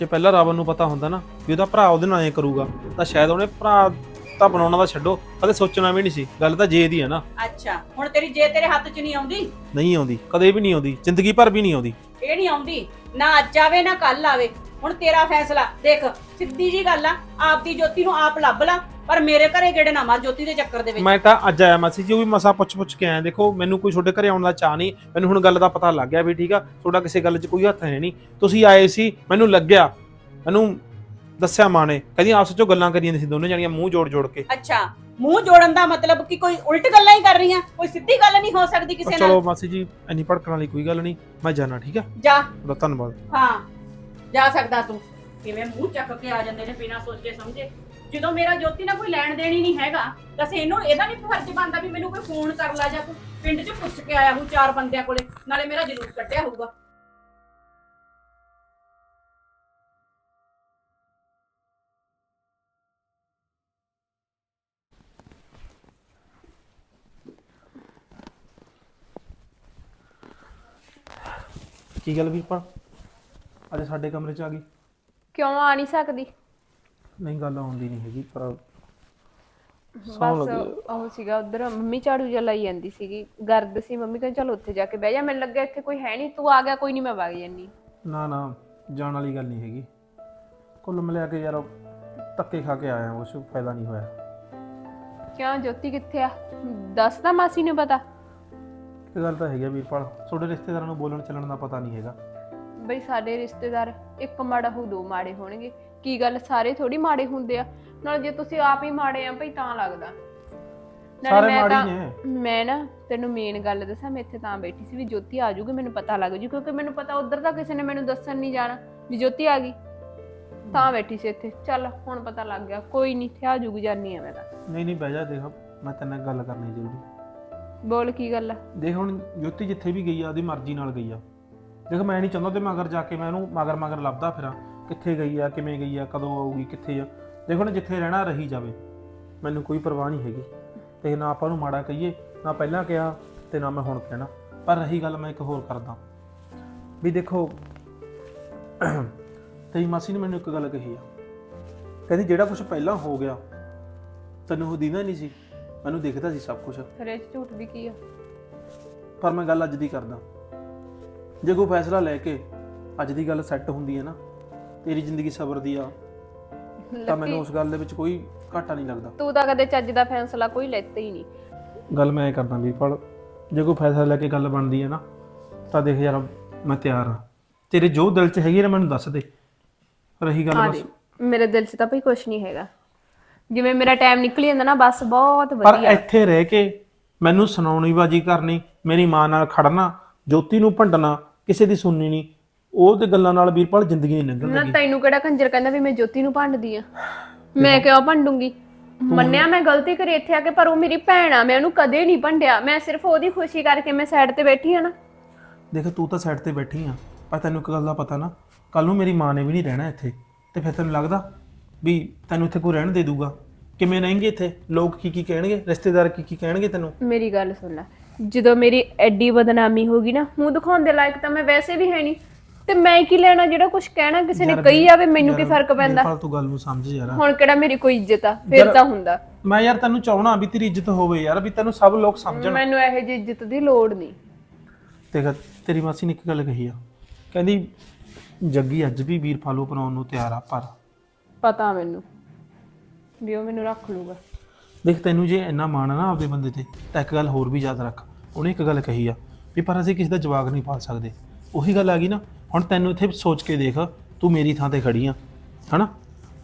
ਜੇ ਪਹਿਲਾਂ ਰਾਵਣ ਨੂੰ ਪਤਾ ਹੁੰਦਾ ਨਾ ਵੀ ਉਹਦਾ ਭਰਾ ਉਹਦੇ ਨਾਲ ਐ ਕਰੂਗਾ ਤਾਂ ਸ਼ਾਇਦ ਉਹਨੇ ਭਰਾ ਤਾਂ ਬਣਾਉਣਾ ਦਾ ਛੱਡੋ ਕਦੇ ਸੋਚਣਾ ਵੀ ਨਹੀਂ ਸੀ ਗੱਲ ਤਾਂ ਜੇ ਦੀ ਹੈ ਨਾ। ਅੱਛਾ ਹੁਣ ਤੇਰੀ ਜੇ ਤੇਰੇ ਹੱਥ 'ਚ ਨਹੀਂ ਆਉਂਦੀ? ਨਹੀਂ ਆਉਂਦੀ ਕਦੇ ਵੀ ਨਹੀਂ ਆਉਂਦੀ ਜ਼ਿੰਦਗੀ ਭਰ ਵੀ ਨਹੀਂ ਆਉਂਦੀ। ਇਹ ਨਹੀਂ ਆਉਂਦੀ ਨਾ ਅੱਜ ਆਵੇ ਨਾ ਕੱਲ ਆਵੇ। ਹੁਣ ਤੇਰਾ ਫੈਸਲਾ ਦੇਖ ਸਿੱਧੀ ਜੀ ਗੱਲ ਆ ਆਪਦੀ ਜੋਤੀ ਨੂੰ ਆਪ ਲੱਭ ਲਾ ਪਰ ਮੇਰੇ ਘਰੇ ਗੇੜੇ ਨਾ ਮਾਰ ਜੋਤੀ ਦੇ ਚੱਕਰ ਦੇ ਵਿੱਚ। ਮੈਂ ਤਾਂ ਅੱਜ ਆਇਆ ਮਾਸੀ ਜੀ ਉਹ ਵੀ ਮਸਾ ਪੁੱਛ ਪੁੱਛ ਕੇ ਆਇਆ ਦੇਖੋ ਮੈਨੂੰ ਕੋਈ ਤੁਹਾਡੇ ਘਰੇ ਆਉਣ ਦਾ ਚਾਹ ਨਹੀਂ ਮੈਨੂੰ ਹੁਣ ਗੱਲ ਦਾ ਪਤਾ ਲੱਗ ਗਿਆ ਵੀ ਠੀਕ ਆ ਤੁਹਾਡਾ ਕਿਸੇ ਗੱਲ 'ਚ ਕੋਈ ਹੱਥ ਹੈ ਨਹੀਂ। ਤੁਸੀਂ ਆਏ ਸੀ ਮੈਨੂੰ ਲੱਗਿਆ ਮੈਨੂੰ ਦੱਸਿਆ ਮਾਂ ਨੇ ਕਹਿੰਦੀ ਆਪਸ 'ਚੋਂ ਗੱਲਾਂ ਕਰੀਆਂ ਸੀ ਦੋਨੇ ਜਾਣੀਆਂ ਮੂੰਹ ਜੋੜ ਜੋੜ ਕੇ। ਅੱਛਾ ਮੂੰਹ ਜੋੜਨ ਦਾ ਮਤਲਬ ਕਿ ਕੋਈ ਉਲਟ ਗੱਲਾਂ ਹੀ ਕਰ ਰਹੀਆਂ ਕੋਈ ਸਿੱਧੀ ਗੱਲ ਨਹੀਂ ਹੋ ਸਕਦੀ ਕਿਸੇ ਚਲੋ ਨਾਲ? ਮਾਸੀ ਜੀ ਇੰਨੀ ਭੜਕਣ ਵਾਲੀ ਕੋਈ ਗੱਲ ਨਹੀਂ ਮੈਂ ਜਾਣਾ ਠੀਕ ਆ? ਜਾ। ਤੁਹਾਡਾ ਧੰਨਵਾਦ। ਹਾਂ। ਜਾ ਸਕਦਾ ਤੂੰ। ਕਿਵੇਂ ਮੂੰਹ ਚੱਕ ਕੇ ਆ ਜਾਂਦੇ ਨੇ ਬਿਨਾਂ ਸੋਚੇ ਸਮਝੇ? ਜਦੋਂ ਮੇਰਾ ਜੋਤੀ ਨਾਲ ਕੋਈ ਲੈਣ ਦੇਣ ਹੀ ਨਹੀਂ ਹੈਗਾ ਤਾਂ ਸੇ ਇਹਨੂੰ ਇਹਦਾ ਨਹੀਂ ਫਰਜ਼ ਬਣਦਾ ਵੀ ਮੈਨੂੰ ਕੋਈ ਫੋਨ ਕਰ ਲਾ ਜਾਂ ਕੋਈ ਪਿੰਡ 'ਚ ਪੁੱਛ ਕੇ ਆਇਆ ਹੂੰ ਚਾਰ ਬੰਦਿਆਂ ਕੋਲੇ ਨਾਲੇ ਮੇਰਾ ਜਲੂਸ ਕੱਢਿਆ ਹੋਊਗਾ। ਕੀ ਗੱਲ ਵੀਰਪਾਲ? ਅੱਜ ਸਾਡੇ ਕਮਰੇ 'ਚ ਆ ਗਈ। ਕਿਉਂ ਆ ਨਹੀਂ ਸਕਦੀ? ਨਹੀਂ ਗੱਲ ਆਉਂਦੀ ਨਹੀਂ ਹੈਗੀ ਪਰ ਬਸ ਉਹ ਸੀਗਾ ਉਧਰ ਮੰਮੀ ਝਾੜੂ ਜਿਹਾ ਲਾਈ ਜਾਂਦੀ ਸੀਗੀ। ਗਰਦ ਸੀ ਮੰਮੀ ਕਹਿੰਦੀ ਚਲ ਉੱਥੇ ਜਾ ਕੇ ਬਹਿ ਜਾ ਮੈਨੂੰ ਲੱਗਿਆ ਇੱਥੇ ਕੋਈ ਹੈ ਨਹੀਂ ਤੂੰ ਆ ਗਿਆ ਕੋਈ ਨਹੀਂ ਮੈਂ ਵਗ ਜਾਨੀ ਨਾ ਨਾ ਜਾਣ ਵਾਲੀ ਗੱਲ ਨਹੀਂ ਹੈਗੀ। ਕੁੱਲ ਮਿਲਾ ਕੇ ਯਾਰ ਧੱਕੇ ਖਾ ਕੇ ਆਇਆ ਉਸ ਫਾਇਦਾ ਨਹੀਂ ਹੋਇਆ। ਕਿਉਂ ਜੋਤੀ ਕਿੱਥੇ ਆ? ਦੱਸਦਾ ਮਾਸੀ ਨੂੰ ਪਤਾ। ਇਹ ਗੱਲ ਤਾਂ ਹੈਗੀ ਆ ਵੀਰਪਾਲ ਤੁਹਾਡੇ ਰਿਸ਼ਤੇਦਾਰਾਂ ਨੂੰ ਬੋਲਣ ਚੱਲਣ ਦਾ ਪਤਾ ਨਹੀਂ ਹੈਗਾ। ਬਈ ਸਾਡੇ ਰਿਸ਼ਤੇਦਾਰ ਇੱਕ ਮਾੜਾ ਹੋ ਦੋ ਮਾੜੇ ਹੋਣਗੇ। ਕੀ ਗੱਲ ਸਾਰੇ ਥੋੜੀ ਮਾੜੇ ਹੁੰਦੇ ਆ? ਨਾਲ ਜੇ ਤੁਸੀਂ ਆਪ ਹੀ ਮਾੜੇ ਆ ਭਈ ਤਾਂ ਲੱਗਦਾ। ਨਾਲੇ ਸਾਰੇ ਮੈਂ ਮਾੜੀ ਤਾਂ- ਨੇ। ਮੈਂ ਨਾ ਤੈਨੂੰ ਮੇਨ ਗੱਲ ਦੱਸਾਂ ਮੈਂ ਇੱਥੇ ਤਾਂ ਬੈਠੀ ਸੀ ਵੀ ਜੋਤੀ ਆ ਜਾਊਗੀ ਮੈਨੂੰ ਪਤਾ ਲੱਗ ਜੂ ਕਿਉਂਕਿ ਮੈਨੂੰ ਪਤਾ ਉਧਰ ਤਾਂ ਕਿਸੇ ਨੇ ਮੈਨੂੰ ਦੱਸਣ ਨਹੀਂ ਜਾਣਾ ਵੀ ਜੋਤੀ ਆ ਗਈ। ਤਾਂ ਬੈਠੀ ਸੀ ਇੱਥੇ। ਚੱਲ ਹੁਣ ਪਤਾ ਲੱਗ ਗਿਆ ਕੋਈ ਨਹੀਂ ਇੱਥੇ ਆ ਜਾਊਗੀ ਜਾਨੀ ਆ ਮੈਂ ਤਾਂ। ਨਹੀਂ ਨਹੀਂ ਬਹਿ ਜਾ ਦੇਖ ਮੈਂ ਤੇਰੇ ਨਾਲ ਗੱਲ ਕਰਨੀ ਜ਼ਰੂਰੀ। ਬੋਲ ਕੀ ਗੱਲ ਆ? ਦੇਖ ਹੁਣ ਜੋਤੀ ਜਿੱਥੇ ਵੀ ਗਈ ਆ ਉਹਦੀ ਮਰਜ਼ੀ ਨਾਲ ਗਈ ਆ। ਦੇਖ ਮੈਂ ਨਹੀਂ ਚਾਹੁੰਦਾ ਤੇ ਮਗਰ ਜਾ ਕੇ ਮੈਂ ਉਹਨੂੰ ਮਗਰ ਮਗਰ ਲੱਭਦਾ ਫਿਰਾਂ ਕਿੱਥੇ ਗਈ ਆ ਕਿਵੇਂ ਗਈ ਆ ਕਦੋਂ ਆਊਗੀ ਕਿੱਥੇ ਆ। ਦੇਖ ਹੁਣ ਜਿੱਥੇ ਰਹਿਣਾ ਰਹੀ ਜਾਵੇ ਮੈਨੂੰ ਕੋਈ ਪਰਵਾਹ ਨਹੀਂ ਹੈਗੀ। ਤੇ ਨਾ ਆਪਾਂ ਨੂੰ ਮਾੜਾ ਕਹੀਏ ਨਾ ਪਹਿਲਾਂ ਕਿਹਾ ਤੇ ਨਾ ਮੈਂ ਹੁਣ ਕਹਿਣਾ। ਪਰ ਰਹੀ ਗੱਲ ਮੈਂ ਇੱਕ ਹੋਰ ਕਰਦਾ। ਵੀ ਦੇਖੋ ਤੇਰੀ ਮਾਸੀ ਨੇ ਮੈਨੂੰ ਇੱਕ ਗੱਲ ਕਹੀ ਆ। ਕਹਿੰਦੀ ਜਿਹੜਾ ਕੁਝ ਪਹਿਲਾਂ ਹੋ ਗਿਆ ਤੈਨੂੰ ਉਹ ਦੀਦਾ ਨਹੀਂ ਸੀ। ਮੈਨੂੰ ਦਿਖਦਾ ਸੀ ਸਭ ਕੁਝ ਫਿਰ ਇਹ 'ਚ ਝੂਠ ਵੀ ਕੀ ਆ? ਪਰ ਮੈਂ ਗੱਲ ਅੱਜ ਦੀ ਕਰਦਾ। ਜੇ ਕੋਈ ਫੈਸਲਾ ਲੈ ਕੇ ਅੱਜ ਦੀ ਗੱਲ ਸੈੱਟ ਹੁੰਦੀ ਹੈ ਨਾ ਤੇਰੀ ਜ਼ਿੰਦਗੀ ਸਬਰ ਦੀ ਆ ਤਾਂ ਮੈਨੂੰ ਉਸ ਗੱਲ ਦੇ ਵਿੱਚ ਕੋਈ ਘਾਟਾ ਨਹੀਂ ਲੱਗਦਾ। ਤੂੰ ਤਾਂ ਕਦੇ ਚੱਜ ਦਾ ਫੈਸਲਾ ਕੋਈ ਲੈਤਾ ਹੀ ਨਹੀਂ। ਗੱਲ ਮੈਂ ਇਹ ਕਰਦਾ ਵੀਰਪਾਲ ਜੇ ਕੋਈ ਫੈਸਲਾ ਲੈ ਕੇ ਗੱਲ ਬਣਦੀ ਹੈ ਨਾ ਤਾਂ ਦੇਖ ਯਾਰ ਮੈਂ ਤਿਆਰ ਹਾਂ। ਤੇਰੇ ਜੋ ਦਿਲ 'ਚ ਹੈਗੀ ਨਾ ਮੈਨੂੰ ਦੱਸ ਦੇ। ਰਹੀ ਗੱਲ ਬਸ। ਮੇਰੇ ਦਿਲ 'ਚ ਤਾਂ ਭਈ ਕੁਝ ਨਹੀਂ ਹੈਗਾ। ਜਿਵੇਂ ਮੇਰਾ ਟਾਈਮ ਨਿਕਲ ਜਾਂਦਾ ਨਾ ਬਸ ਬਹੁਤ ਪਰ ਵਧੀਆ। ਇੱਥੇ ਰਹਿ ਕੇ ਮੈਨੂੰ ਸੁਣਾਉਣੀ ਬਾਜੀ ਕਰਨੀ ਮੇਰੀ ਮਾਂ ਨਾਲ ਖੜਨਾ ਜੋਤੀ ਨੂੰ ਭੰਡਣਾ ਕਿਸੇ ਦੀ ਸੁਣਨੀ ਨਹੀਂ। ਉਹ ਤੇ ਗੱਲਾਂ ਨਾਲ ਵੀਰਪਾਲ ਜ਼ਿੰਦਗੀ ਨਹੀਂ ਲੰਘਣ ਨਾ ਲੱਗੀ। ਤੈਨੂੰ ਕਿਹੜਾ ਕੰਜਰ ਕਹਿੰਦਾ ਵੀ ਮੈਂ ਜੋਤੀ ਨੂੰ ਭੰਡਦੀ ਆ। ਮੈਂ ਕਿਉਂ ਭੰਡੂੰਗੀ? ਮੰਨਿਆ ਮੈਂ ਗਲਤੀ ਕਰੀ ਇੱਥੇ ਆ ਕੇ ਪਰ ਉਹ ਮੇਰੀ ਭੈਣ ਆ ਮੈਂ ਉਹਨੂੰ ਕਦੇ ਨਹੀਂ ਭੰਡਿਆ। ਮੈਂ ਸਿਰਫ ਉਹਦੀ ਖੁਸ਼ੀ ਕਰਕੇ ਮੈਂ ਸਾਈਡ ਤੇ ਬੈਠੀ ਆ ਨਾ। ਦੇਖ ਤੂੰ ਤਾਂ ਸਾਈਡ ਤੇ ਬੈਠੀ ਆ ਪਰ ਤੈਨੂੰ ਇੱਕ ਗੱਲ ਦਾ ਪਤਾ ਨਾ ਕੱਲ ਨੂੰ ਮੇਰੀ ਮਾਂ ਨੇ ਵੀ ਨਹੀਂ ਰਹਿਣਾ ਇੱਥੇ। ਤੇ ਫਿਰ ਤੈਨੂੰ ਲੱਗਦਾ ਵੀ ਤੈਨੂੰ ਇੱਥੇ ਕੋਈ ਰਹਿਣ ਦੇ ਦੂਗਾ? ਕਿਵੇਂ ਰਹੇਂਗੇ ਇੱਥੇ? ਲੋਕ ਕੀ ਕੀ ਕਹਿਣਗੇ? ਰਿਸ਼ਤੇਦਾਰ ਕੀ ਕੀ ਕਹਿਣਗੇ ਤੈਨੂੰ? ਮੇਰੀ ਗੱਲ ਸੁਣ ਲੈ। ਜਦੋਂ ਮੇਰੀ ਐਡੀ ਬਦਨਾਮੀ ਹੋਗੀ ਨਾ ਮੂੰਹ ਦਿਖਾਉਣ ਦੇ ਲਾਇਕ ਤਾਂ ਮੈਂ ਵੈਸੇ ਵੀ ਹੈ ਨਹੀਂ। ਤੇ ਮੈਂ ਕੀ ਲੈਣਾ ਜਿਹੜਾ ਕੁਝ ਕਹਿਣਾ ਕਿਸੇ ਨੇ ਕਹੀ ਜਾਵੇ ਮੈਨੂੰ ਕੀ ਫ਼ਰਕ ਪੈਂਦਾ? ਫਾਲਤੂ ਗੱਲ ਨੂੰ ਸਮਝ ਯਾਰ। ਹੁਣ ਕਿਹੜਾ ਮੇਰੀ ਕੋਈ ਇੱਜ਼ਤ ਆ? ਫਿਰ ਤਾਂ ਹੁੰਦਾ। ਮੈਂ ਯਾਰ ਤੈਨੂੰ ਚਾਹਣਾ ਵੀ ਤੇਰੀ ਇੱਜ਼ਤ ਹੋਵੇ ਯਾਰ ਵੀ ਤੈਨੂੰ ਸਭ ਲੋਕ ਸਮਝਣ। ਮੈਨੂੰ ਇਹੋ ਜਿਹੀ ਇੱਜ਼ਤ ਦੀ ਲੋੜ ਨਹੀਂ। ਦੇਖ ਤੇਰੀ ਮਾਸੀ ਨੇ ਇੱਕ ਗੱਲ ਕਹੀ ਆ। ਕਹਿੰਦੀ ਜੱਗੀ ਅੱਜ ਵੀ ਵੀਰ ਫਾਲੂ ਬਣਾਉਣ ਨੂੰ ਤਿਆਰ ਆ ਪਰ ਪਤਾ ਮੈਨੂੰ ਵੀ ਉਹ ਮੈਨੂੰ ਰੱਖ ਲੂਗਾ। ਦੇਖ ਤੈਨੂੰ ਜੇ ਇੰਨਾ ਮਾਣ ਆ ਨਾ ਆਪਦੇ ਬੰਦੇ ਤੇ ਤਾਂ ਇੱਕ ਗੱਲ ਹੋਰ ਵੀ ਯਾਦ ਰੱਖ। ਉਹਨੇ ਇੱਕ ਗੱਲ ਕਹੀ ਆ ਵੀ ਪਰ ਅਸੀਂ ਕਿਸੇ ਦਾ ਜਵਾਕ ਨਹੀਂ ਪਾਲ ਸਕਦੇ। ਉਹੀ ਗੱਲ ਆ ਗਈ ਨਾ, ਹੁਣ ਤੈਨੂੰ ਇੱਥੇ ਸੋਚ ਕੇ ਦੇਖ, ਤੂੰ ਮੇਰੀ ਥਾਂ ਤੇ ਖੜੀ ਆ, ਹਨਾ?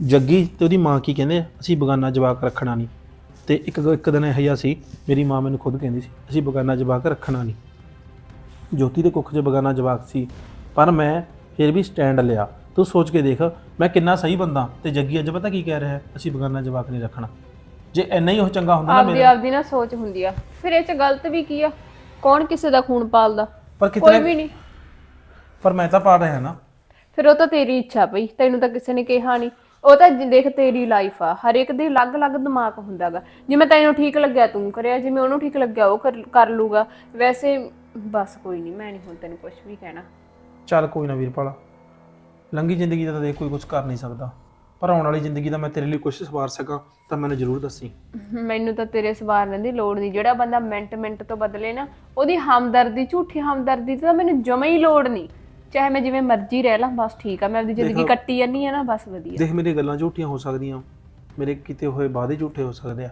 ਜੱਗੀ ਤੇ ਉਹਦੀ ਮਾਂ ਕੀ ਕਹਿੰਦੇ ਆ? ਅਸੀਂ ਬਗਾਨਾ ਜਵਾਕ ਰੱਖਣਾ ਨਹੀਂ। ਤੇ ਇੱਕ ਇੱਕ ਦਿਨ ਇਹ ਜਿਹਾ ਸੀ, ਮੇਰੀ ਮਾਂ ਮੈਨੂੰ ਖੁਦ ਕਹਿੰਦੀ ਸੀ, ਅਸੀਂ ਬਗਾਨਾ ਜਵਾਕ ਰੱਖਣਾ ਨਹੀਂ। ਜੋਤੀ ਦੇ ਕੁੱਖ 'ਚ ਬਗਾਨਾ ਜਵਾਕ ਸੀ, ਪਰ ਮੈਂ ਫਿਰ ਵੀ ਸਟੈਂਡ ਲਿਆ। ਤੂੰ ਸੋਚ ਕੇ ਦੇਖ, ਮੈਂ ਕਿੰਨਾ ਸਹੀ ਬੰਦਾ ਤੇ ਜੱਗੀ ਅੱਜ ਪਤਾ ਕੀ ਕਹਿ ਰਿਹਾ ਹੈ? ਅਸੀਂ ਬਗਾਨਾ ਜਵਾਕ ਨਹੀਂ ਰੱਖਣਾ। ਜੇ ਇੰਨਾ ਹੀ ਉਹ ਚੰਗਾ ਹੁੰਦਾ ਨਾ ਆਪਦੀ ਮੇਰੇ। ਆਪਦੀ ਨਾ ਸੋਚ ਹੁੰਦੀ ਆ। ਫਿਰ ਇਹ ਚ ਗਲਤ ਵੀ ਕੀ ਆ? ਕੌਣ ਕਿਸੇ ਦਾ ਖੂਨ ਪਾਲਦਾ? ਪਰ ਕੋਈ ਵੀ ਨਹੀਂ। ਪਰ ਮੈਂ ਤਾਂ ਪਾ ਰਿਹਾ ਨਾ। ਫਿਰ ਉਹ ਤਾਂ ਤੇਰੀ ਇੱਛਾ ਪਈ ਤੈਨੂੰ ਤਾਂ ਕਿਸੇ ਨੇ ਕਿਹਾ ਨਹੀਂ। ਉਹ ਤਾਂ ਜਿ- ਦੇਖ ਤੇਰੀ ਲਾਈਫ ਆ ਹਰ ਇੱਕ ਦੇ ਅਲੱਗ-ਅਲੱਗ ਦਿਮਾਗ ਹੁੰਦਾਗਾ ਜਿਵੇਂ ਤੈਨੂੰ ਠੀਕ ਲੱਗਿਆ ਤੂੰ ਕਰਿਆ ਜਿਵੇਂ ਉਹਨੂੰ ਠੀਕ ਲੱਗਿਆ ਉਹ ਕਰ- ਕਰ ਲੂਗਾ। ਵੈਸੇ ਬਸ ਕੋਈ ਨਹੀਂ ਮੈਂ ਨਹੀਂ ਹੁਣ ਤੈਨੂੰ ਕੁਝ ਵੀ ਕਹਿਣਾ। ਚੱਲ ਕੋਈ ਨਾ ਵੀਰਪਾਲ ਲੰਗੀ ਜ਼ਿੰਦਗੀ ਦਾ ਤਾਂ ਦੇਖ ਕੋਈ ਕੁਝ ਕਰ ਨਹੀਂ ਸਕਦਾ। ਪਰ ਆਉਣ ਵਾਲੀ ਜ਼ਿੰਦਗੀ ਦਾ ਮੈਂ ਤੇਰੇ ਲਈ ਕੁਝ ਸਵਾਰ ਸਕਾਂ ਤਾਂ ਮੈਨੂੰ ਜ਼ਰੂਰ ਦੱਸੀ। ਮੈਨੂੰ ਤਾਂ ਤੇਰੇ ਸਵਾਰਨ ਦੀ ਲੋੜ ਨਹੀਂ। ਜਿਹੜਾ ਬੰਦਾ ਮਿੰਟ ਮਿੰਟ ਤੋਂ ਬਦਲੇ ਨਾ ਉਹਦੀ ਹਮਦਰਦੀ ਝੂਠੀ ਹਮਦਰਦੀ ਦੀ ਤਾਂ ਮੈਨੂੰ ਜਮਾ ਹੀ ਲੋੜ ਨਹੀਂ। ਚਾਹੇ ਮੈਂ ਜਿਵੇਂ ਮਰਜ਼ੀ ਰਹਿ ਲਾਂ ਬਸ ਠੀਕ ਆ। ਮੈਂ ਆਪਣੀ ਜ਼ਿੰਦਗੀ ਦੇਖੋ- ਕੱਟੀ ਜਾਂਦੀ ਆ ਨਾ ਬਸ ਵਧੀਆ। ਦੇਖ ਮੇਰੀ ਗੱਲਾਂ ਝੂਠੀਆਂ ਹੋ ਸਕਦੀਆਂ। ਮੇਰੇ ਕੀਤੇ ਹੋਏ ਵਾਅਦੇ ਝੂਠੇ ਹੋ ਸਕਦੇ ਆ।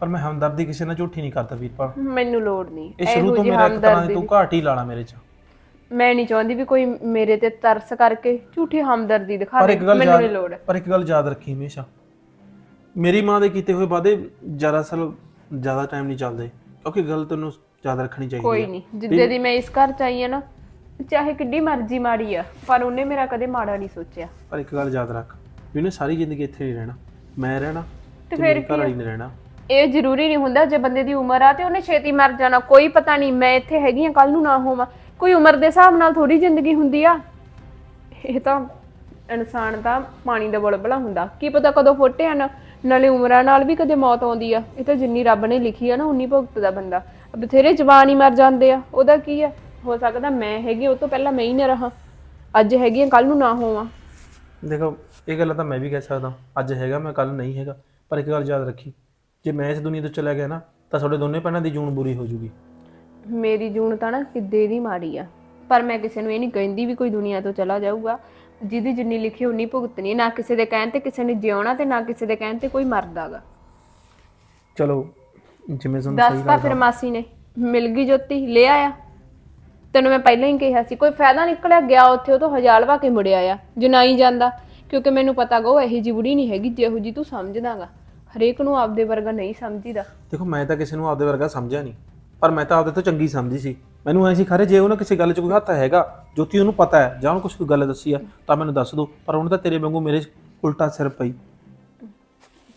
ਪਰ ਮੈਂ ਹਮਦਰਦੀ ਕਿਸੇ ਨਾਲ ਝੂਠੀ ਨਹੀਂ ਕਰਦਾ ਵੀਰਪਾਲ। ਮੈਨੂੰ ਲੋੜ ਨਹੀਂ। ਇਹ ਸ਼ੁਰੂ ਇਹੋ ਤੋਂ ਜਿਹੀ ਮੇਰਾ ਇੱਕ ਤਰ੍ਹਾਂ ਦੀ ਹਮਦਰਦੀ ਤੂੰ ਘਾਟ ਹੀ ਲਾਣਾ ਮੇਰੇ 'ਚ। ਮੈਂ ਨਹੀਂ ਚਾਹੁੰਦੀ ਵੀ ਕੋਈ ਮੇਰੇ ਤੇ ਤਰਸ ਕਰਕੇ ਝੂਠੀ ਹਮਦਰਦੀ ਪਰ ਦੇ ਇੱਕ ਗੱਲ ਮੈਨੂੰ ਨਹੀਂ ਯਾਦ ਲੋੜ। ਪਰ ਇੱਕ ਗੱਲ ਯਾਦ ਰੱਖੀ ਹਮੇਸ਼ਾ। ਮੇਰੀ ਮਾਂ ਦੇ ਕੀਤੇ ਹੋਏ ਵਾਅਦੇ ਦਰਅਸਲ ਜ਼ਿਆਦਾ ਟਾਈਮ ਨਹੀਂ ਚੱਲਦੇ ਕਿਉਂਕਿ ਗੱਲ ਤੈਨੂੰ ਯਾਦ ਰੱਖਣੀ ਚਾਹੀਦੀ ਕੋਈ ਹੈ ਨਹੀਂ ਜਿੱਦੇ ਦੀ ਮੈਂ ਇਸ ਘਰ ਚ ਆਈ ਆ ਨਾ ਚਾਹੇ ਕਿੱਡੀ ਮਰਜ਼ੀ ਮਾੜੀ ਆ ਪਰ ਉਹਨੇ ਮੇਰਾ ਕਦੇ ਮਾੜਾ ਨਹੀਂ ਸੋਚਿਆ। ਪਰ ਇੱਕ ਗੱਲ ਯਾਦ ਰੱਖ ਵੀ ਉਹਨੇ ਸਾਰੀ ਜ਼ਿੰਦਗੀ ਇੱਥੇ ਨਹੀਂ ਰਹਿਣਾ। ਮੈਂ ਰਹਿਣਾ ਤੇ ਫਿਰ ਮੇਰੀ ਘਰ ਵਾਲੀ ਨੇ ਰਹਿਣਾ। ਇਹ ਜ਼ਰੂਰੀ ਨਹੀਂ ਹੁੰਦਾ ਜੇ ਬੰਦੇ ਦੀ ਉਮਰ ਆ ਤੇ ਉਹਨੇ ਛੇਤੀ ਮਰ ਜਾਣਾ ਕੋਈ ਪਤਾ ਨਹੀਂ ਮੈਂ ਇੱਥੇ ਹੈਗੀ ਆ ਕੱਲ ਨੂੰ ਨਾ ਹੋਵਾਂ। ਕੋਈ ਉਮਰ ਦੇ ਹਿਸਾਬ ਨਾਲ ਥੋੜੀ ਜ਼ਿੰਦਗੀ ਹੁੰਦੀ ਆ। ਇਹ ਤਾਂ ਇਨਸਾਨ ਦਾ ਪਾਣੀ ਦਾ ਬੁਲਬੁਲਾ ਹੁੰਦਾ। ਕੀ ਪਤਾ ਕਦੋਂ ਫੁੱਟਿਆ ਨਾ ਨਾਲੇ ਉਮਰਾਂ ਨਾਲ ਵੀ ਕਦੇ ਮੌਤ ਆਉਂਦੀ ਆ। ਇਹ ਤਾਂ ਜਿੰਨੀ ਰੱਬ ਨੇ ਲਿਖੀ ਆ ਨਾ, ਉਨੀ ਭੁਗਤਦਾ ਬੰਦਾ। ਬਥੇਰੇ ਜਵਾਨ ਹੀ ਮਰ ਜਾਂਦੇ ਆ। ਉਹਦਾ ਕੀ ਆ? ਹੋ ਸਕਦਾ ਮੈਂ ਹੈਗੀ, ਉਹ ਤੋਂ ਪਹਿਲਾਂ ਮੈਂ ਹੀ ਨਾ ਰਹਾ। ਅੱਜ ਹੈਗੀ ਆ ਕੱਲ ਨੂੰ ਨਾ ਹੋਵਾਂ। ਦੇਖੋ, ਇਹ ਗੱਲ ਤਾਂ ਮੈਂ ਵੀ ਕਹਿ ਸਕਦਾ। ਅੱਜ ਹੈਗਾ ਮੈਂ ਕੱਲ ਨਹੀਂ ਹੈਗਾ। ਪਰ ਇੱਕ ਗੱਲ ਯਾਦ ਰੱਖੀ। ਜੇ ਮੈਂ ਇਸ ਦੁਨੀਆ ਤੋਂ ਚਲਾ ਗਿਆ ਨਾ, ਤਾਂ ਤੁਹਾਡੇ ਦੋਨੇ ਭੈਣਾਂ ਦੀ ਜੂਨ ਬੁਰੀ ਹੋ ਜੂਗੀ। ਮੇਰੀ ਜੂਨ ਤਾਂ ਨਾ ਕਿੱਦੇ ਦੀ ਮਾੜੀ ਆ। ਪਰ ਮੈਂ ਕਿਸੇ ਨੂੰ ਇਹ ਨਹੀਂ ਕਹਿੰਦੀ ਵੀ ਕੋਈ ਦੁਨੀਆ ਤੋਂ ਚਲਾ ਜਾਊਗਾ। ਜਿਹਦੀ ਜਿੰਨੀ ਲਿਖੀ ਉਨੀ ਭੁਗਤਣੀ। ਨਾ ਕਿਸੇ ਦੇ ਕਹਿਣ ਤੇ ਕਿਸੇ ਨੇ ਜਿਉਣਾ ਤੇ ਨਾ ਕਿਸੇ ਦੇ ਕਹਿਣ ਤੇ ਕੋਈ ਮਰਦਾਗਾ। ਚਲੋ ਜਿਵੇਂ ਤੁਹਾਨੂੰ ਦੱਸ ਸਹੀ ਤਾਂ ਫਿਰ ਮਾਸੀ ਨੇ। ਮਿਲ ਗਈ ਜੋਤੀ ਲੈ ਆਇਆ। ਤੈਨੂੰ ਮੈਂ ਪਹਿਲਾਂ ਹੀ ਕਿਹਾ ਸੀ ਕੋਈ ਫਾਇਦਾ ਨਿਕਲਿਆ? ਗਿਆ ਉੱਥੇ ਉਹ ਤੋਂ ਹਜਾਲਵਾ ਕੇ ਮੁੜਿਆ ਆ। ਜਨਾਈ ਜਾਂਦਾ ਕਿਉਂਕਿ ਮੈਨੂੰ ਪਤਾ ਗਾ ਉਹ ਇਹੀ ਜਿਹੀ ਬੁੜੀ ਨਹੀਂ ਹੈਗੀ ਜਿਹੋ ਜੀ ਤੂੰ ਸਮਝਦਾਗਾ। ਹਰੇਕ ਨੂੰ ਆਪਦੇ ਵਰਗਾ ਨਹੀਂ ਸਮਝੀਦਾ। ਦੇਖੋ ਮੈਂ ਤਾਂ ਕਿਸੇ ਨੂੰ ਆਪਦੇ ਵਰਗਾ ਸਮਝਿਆ ਨਹੀਂ। ਪਰ ਮੈਂ ਤਾਂ ਆਪਦੇ ਤੋਂ ਚੰਗੀ ਸਮਝੀ ਸੀ। ਮੈਨੂੰ ਐਂ ਸੀ ਖਰੇ ਜੇ ਉਹਨਾਂ ਕਿਸੇ ਗੱਲ 'ਚ ਕੋਈ ਹੱਥ ਹੈਗਾ ਜੋਤੀ ਉਹਨੂੰ ਪਤਾ ਹੈ ਜਾਂ ਉਹਨੂੰ ਕੁਝ ਗੱਲ ਦੱਸੀ ਆ ਤਾਂ ਮੈਨੂੰ ਦੱਸ ਦਿਓ ਪਰ ਉਹਨੇ ਤਾਂ ਤੇਰੇ ਵਾਂਗੂ ਮੇਰੇ ਉਲਟਾ ਸਿਰ ਪਈ।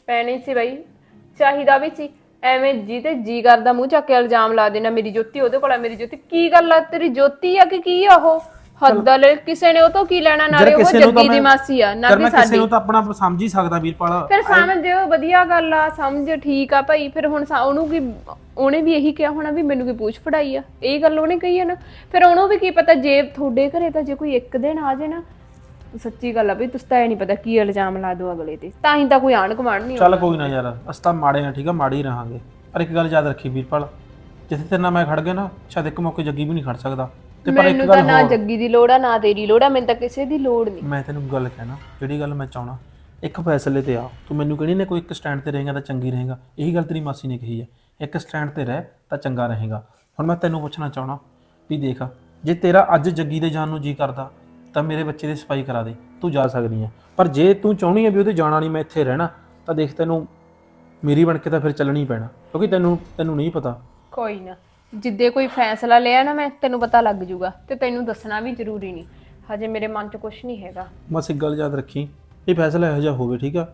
ਪੈਣੀ ਸੀ ਬਈ ਚਾਹੀਦਾ ਵੀ ਸੀ। ਐਵੇਂ ਜੀ ਤੇ ਜੀ ਕਰਦਾ ਮੂੰਹ ਚੱਕ ਕੇ ਇਲਜ਼ਾਮ ਲਾ ਦੇਣਾ ਮੇਰੀ ਜੋਤੀ ਉਹਦੇ ਕੋਲ ਆ ਮੇਰੀ ਜੋਤੀ। ਕੀ ਗੱਲ ਆ ਤੇਰੀ ਜੋਤੀ ਆ ਕਿ ਕੀ ਆ ਉਹ? ਹੱਦਲ ਕਿਸੇ ਨੇ ਉਹ ਤੋਂ ਕੀ ਲੈਣਾ ਨਾਲੇ ਉਹ ਜੱਗੀ ਦੀ ਮਾਸੀ ਆ ਨਾ ਕਿ ਕਿਸੇ ਨੂੰ ਤਾਂ ਆਪਣਾ ਸਮਝ ਹੀ ਸਕਦਾ ਵੀਰਪਾਲ। ਫਿਰ ਸਮਝਿਓ ਵਧੀਆ ਗੱਲ ਆ ਸਮਝ ਠੀਕ ਆ ਭਾਈ। ਫਿਰ ਹੁਣ ਉਹਨੂੰ ਕੀ ਉਹਨੇ ਵੀ ਇਹੀ ਕਿਹਾ ਹੋਣਾ ਵੀ ਮੈਨੂੰ ਕੀ ਪੂਛ ਫੜਾਈ ਆ। ਇਹ ਗੱਲ ਉਹਨੇ ਕਹੀ ਆ ਨਾ। ਫਿਰ ਉਹਨੂੰ ਵੀ ਕੀ ਪਤਾ ਜੇ ਤੁਹਾਡੇ ਘਰੇ ਤਾਂ ਜੇ ਕੋਈ ਇੱਕ ਦਿਨ ਆ ਜੇ ਨਾ ਸੱਚੀ ਗੱਲ ਆ ਵੀ ਤੁਸੀਂ ਤਾਂ ਇਹ ਨਹੀਂ ਪਤਾ ਕੀ ਇਲਜ਼ਾਮ ਲਾ ਦੋ ਅਗਲੇ ਤੇ। ਤਾਂ ਹੀ ਤਾਂ ਕੋਈ ਆਣ ਕਮਾਣ ਨਹੀਂ ਚੱਲ ਕੋਈ ਨਾ ਯਾਰ ਅਸੀਂ ਤਾਂ ਮਾੜੇ ਆ ਠੀਕ ਆ ਮਾੜੇ ਹੀ ਰਹਾਂਗੇ। ਪਰ ਇੱਕ ਗੱਲ ਯਾਦ ਰੱਖੀ ਵੀਰਪਾਲ ਜਿੱਥੇ ਤੇਰੇ ਨਾਲ ਮੈਂ ਖੜ ਗਿਆ ਨਾ ਸ਼ਾਇਦ ਇੱਕ ਮੌਕੇ ਜੱਗੀ ਵੀ ਨਹੀਂ ਖੜ ਸਕਦਾ। ਤੇ ਪਰ ਇੱਕ ਮੈਨੂੰ ਤਾਂ ਗੱਲ ਨਾ ਹੋਰ ਜੱਗੀ ਦੀ ਲੋੜ ਆ ਨਾ ਤੇਰੀ ਲੋੜ ਆ ਮੈਨੂੰ ਤਾਂ ਕਿਸੇ ਦੀ ਲੋੜ ਨਹੀਂ। ਮੈਂ ਤੈਨੂੰ ਗੱਲ ਕਹਿਣਾ ਜਿਹੜੀ ਗੱਲ ਮੈਂ ਚਾਹਣਾ ਇੱਕ ਫੈਸਲੇ ਤੇ ਆ। ਤੂੰ ਮੈਨੂੰ ਕਿਹੜੀ ਨੇ ਕੋਈ ਇੱਕ ਸਟੈਂਡ ਤੇ ਰਹੇਗਾ ਤਾਂ ਚੰਗੀ ਰਹੇਗਾ। ਇਹੀ ਗੱਲ ਤੇਰੀ ਮਾਸੀ ਨੇ ਕਹੀ ਹੈ ਇੱਕ ਸਟੈਂਡ ਤੇ ਰਹਿ ਤਾਂ ਚੰਗਾ ਰਹੇਗਾ। ਹੁਣ ਮੈਂ ਤੈਨੂੰ ਪੁੱਛਣਾ ਚਾਹਣਾ ਵੀ ਦੇਖ ਜੇ ਤੇਰਾ ਅੱਜ ਜੱਗੀ ਦੇ ਜਾਣ ਨੂੰ ਜੀ ਕਰਦਾ ਤਾਂ ਮੇਰੇ ਬੱਚੇ ਦੀ ਸਫ਼ਾਈ ਕਰਾ ਦੇ। ਤੂੰ ਜਾ ਸਕਦੀ ਆ ਪਰ ਜੇ ਤੂੰ ਚਾਹਣੀ ਹੈ ਵੀ ਉਹਦੇ ਜਾਣਾ ਨਹੀਂ ਮੈਂ ਇੱਥੇ ਰਹਿਣਾ ਤਾਂ ਦੇਖ ਤੈਨੂੰ ਮੇਰੀ ਬਣ ਕੇ ਤਾਂ ਫਿਰ ਚੱਲਣੀ ਪੈਣਾ। ਕਿਉਂਕਿ ਤੈਨੂੰ ਤੈਨੂੰ ਨਹੀਂ ਪਤਾ। ਕੋਈ ਨਾ। ਜਿੱਦੇ ਕੋਈ ਫੈਸਲਾ ਲਿਆ ਨਾ ਮੈਂ ਤੈਨੂੰ ਪਤਾ ਲੱਗ ਜੂਗਾ ਤੇ ਤੈਨੂੰ ਦੱਸਣਾ ਵੀ ਜ਼ਰੂਰੀ ਨਹੀਂ। ਹਜੇ ਮੇਰੇ ਮਨ 'ਚ ਕੁਝ ਨਹੀਂ ਹੈਗਾ। ਬਸ ਇੱਕ ਗੱਲ ਯਾਦ ਰੱਖੀ ਇਹ ਫੈਸਲਾ ਇਹੋ ਜਿਹਾ ਹੋਵੇ ਠੀਕ ਆ?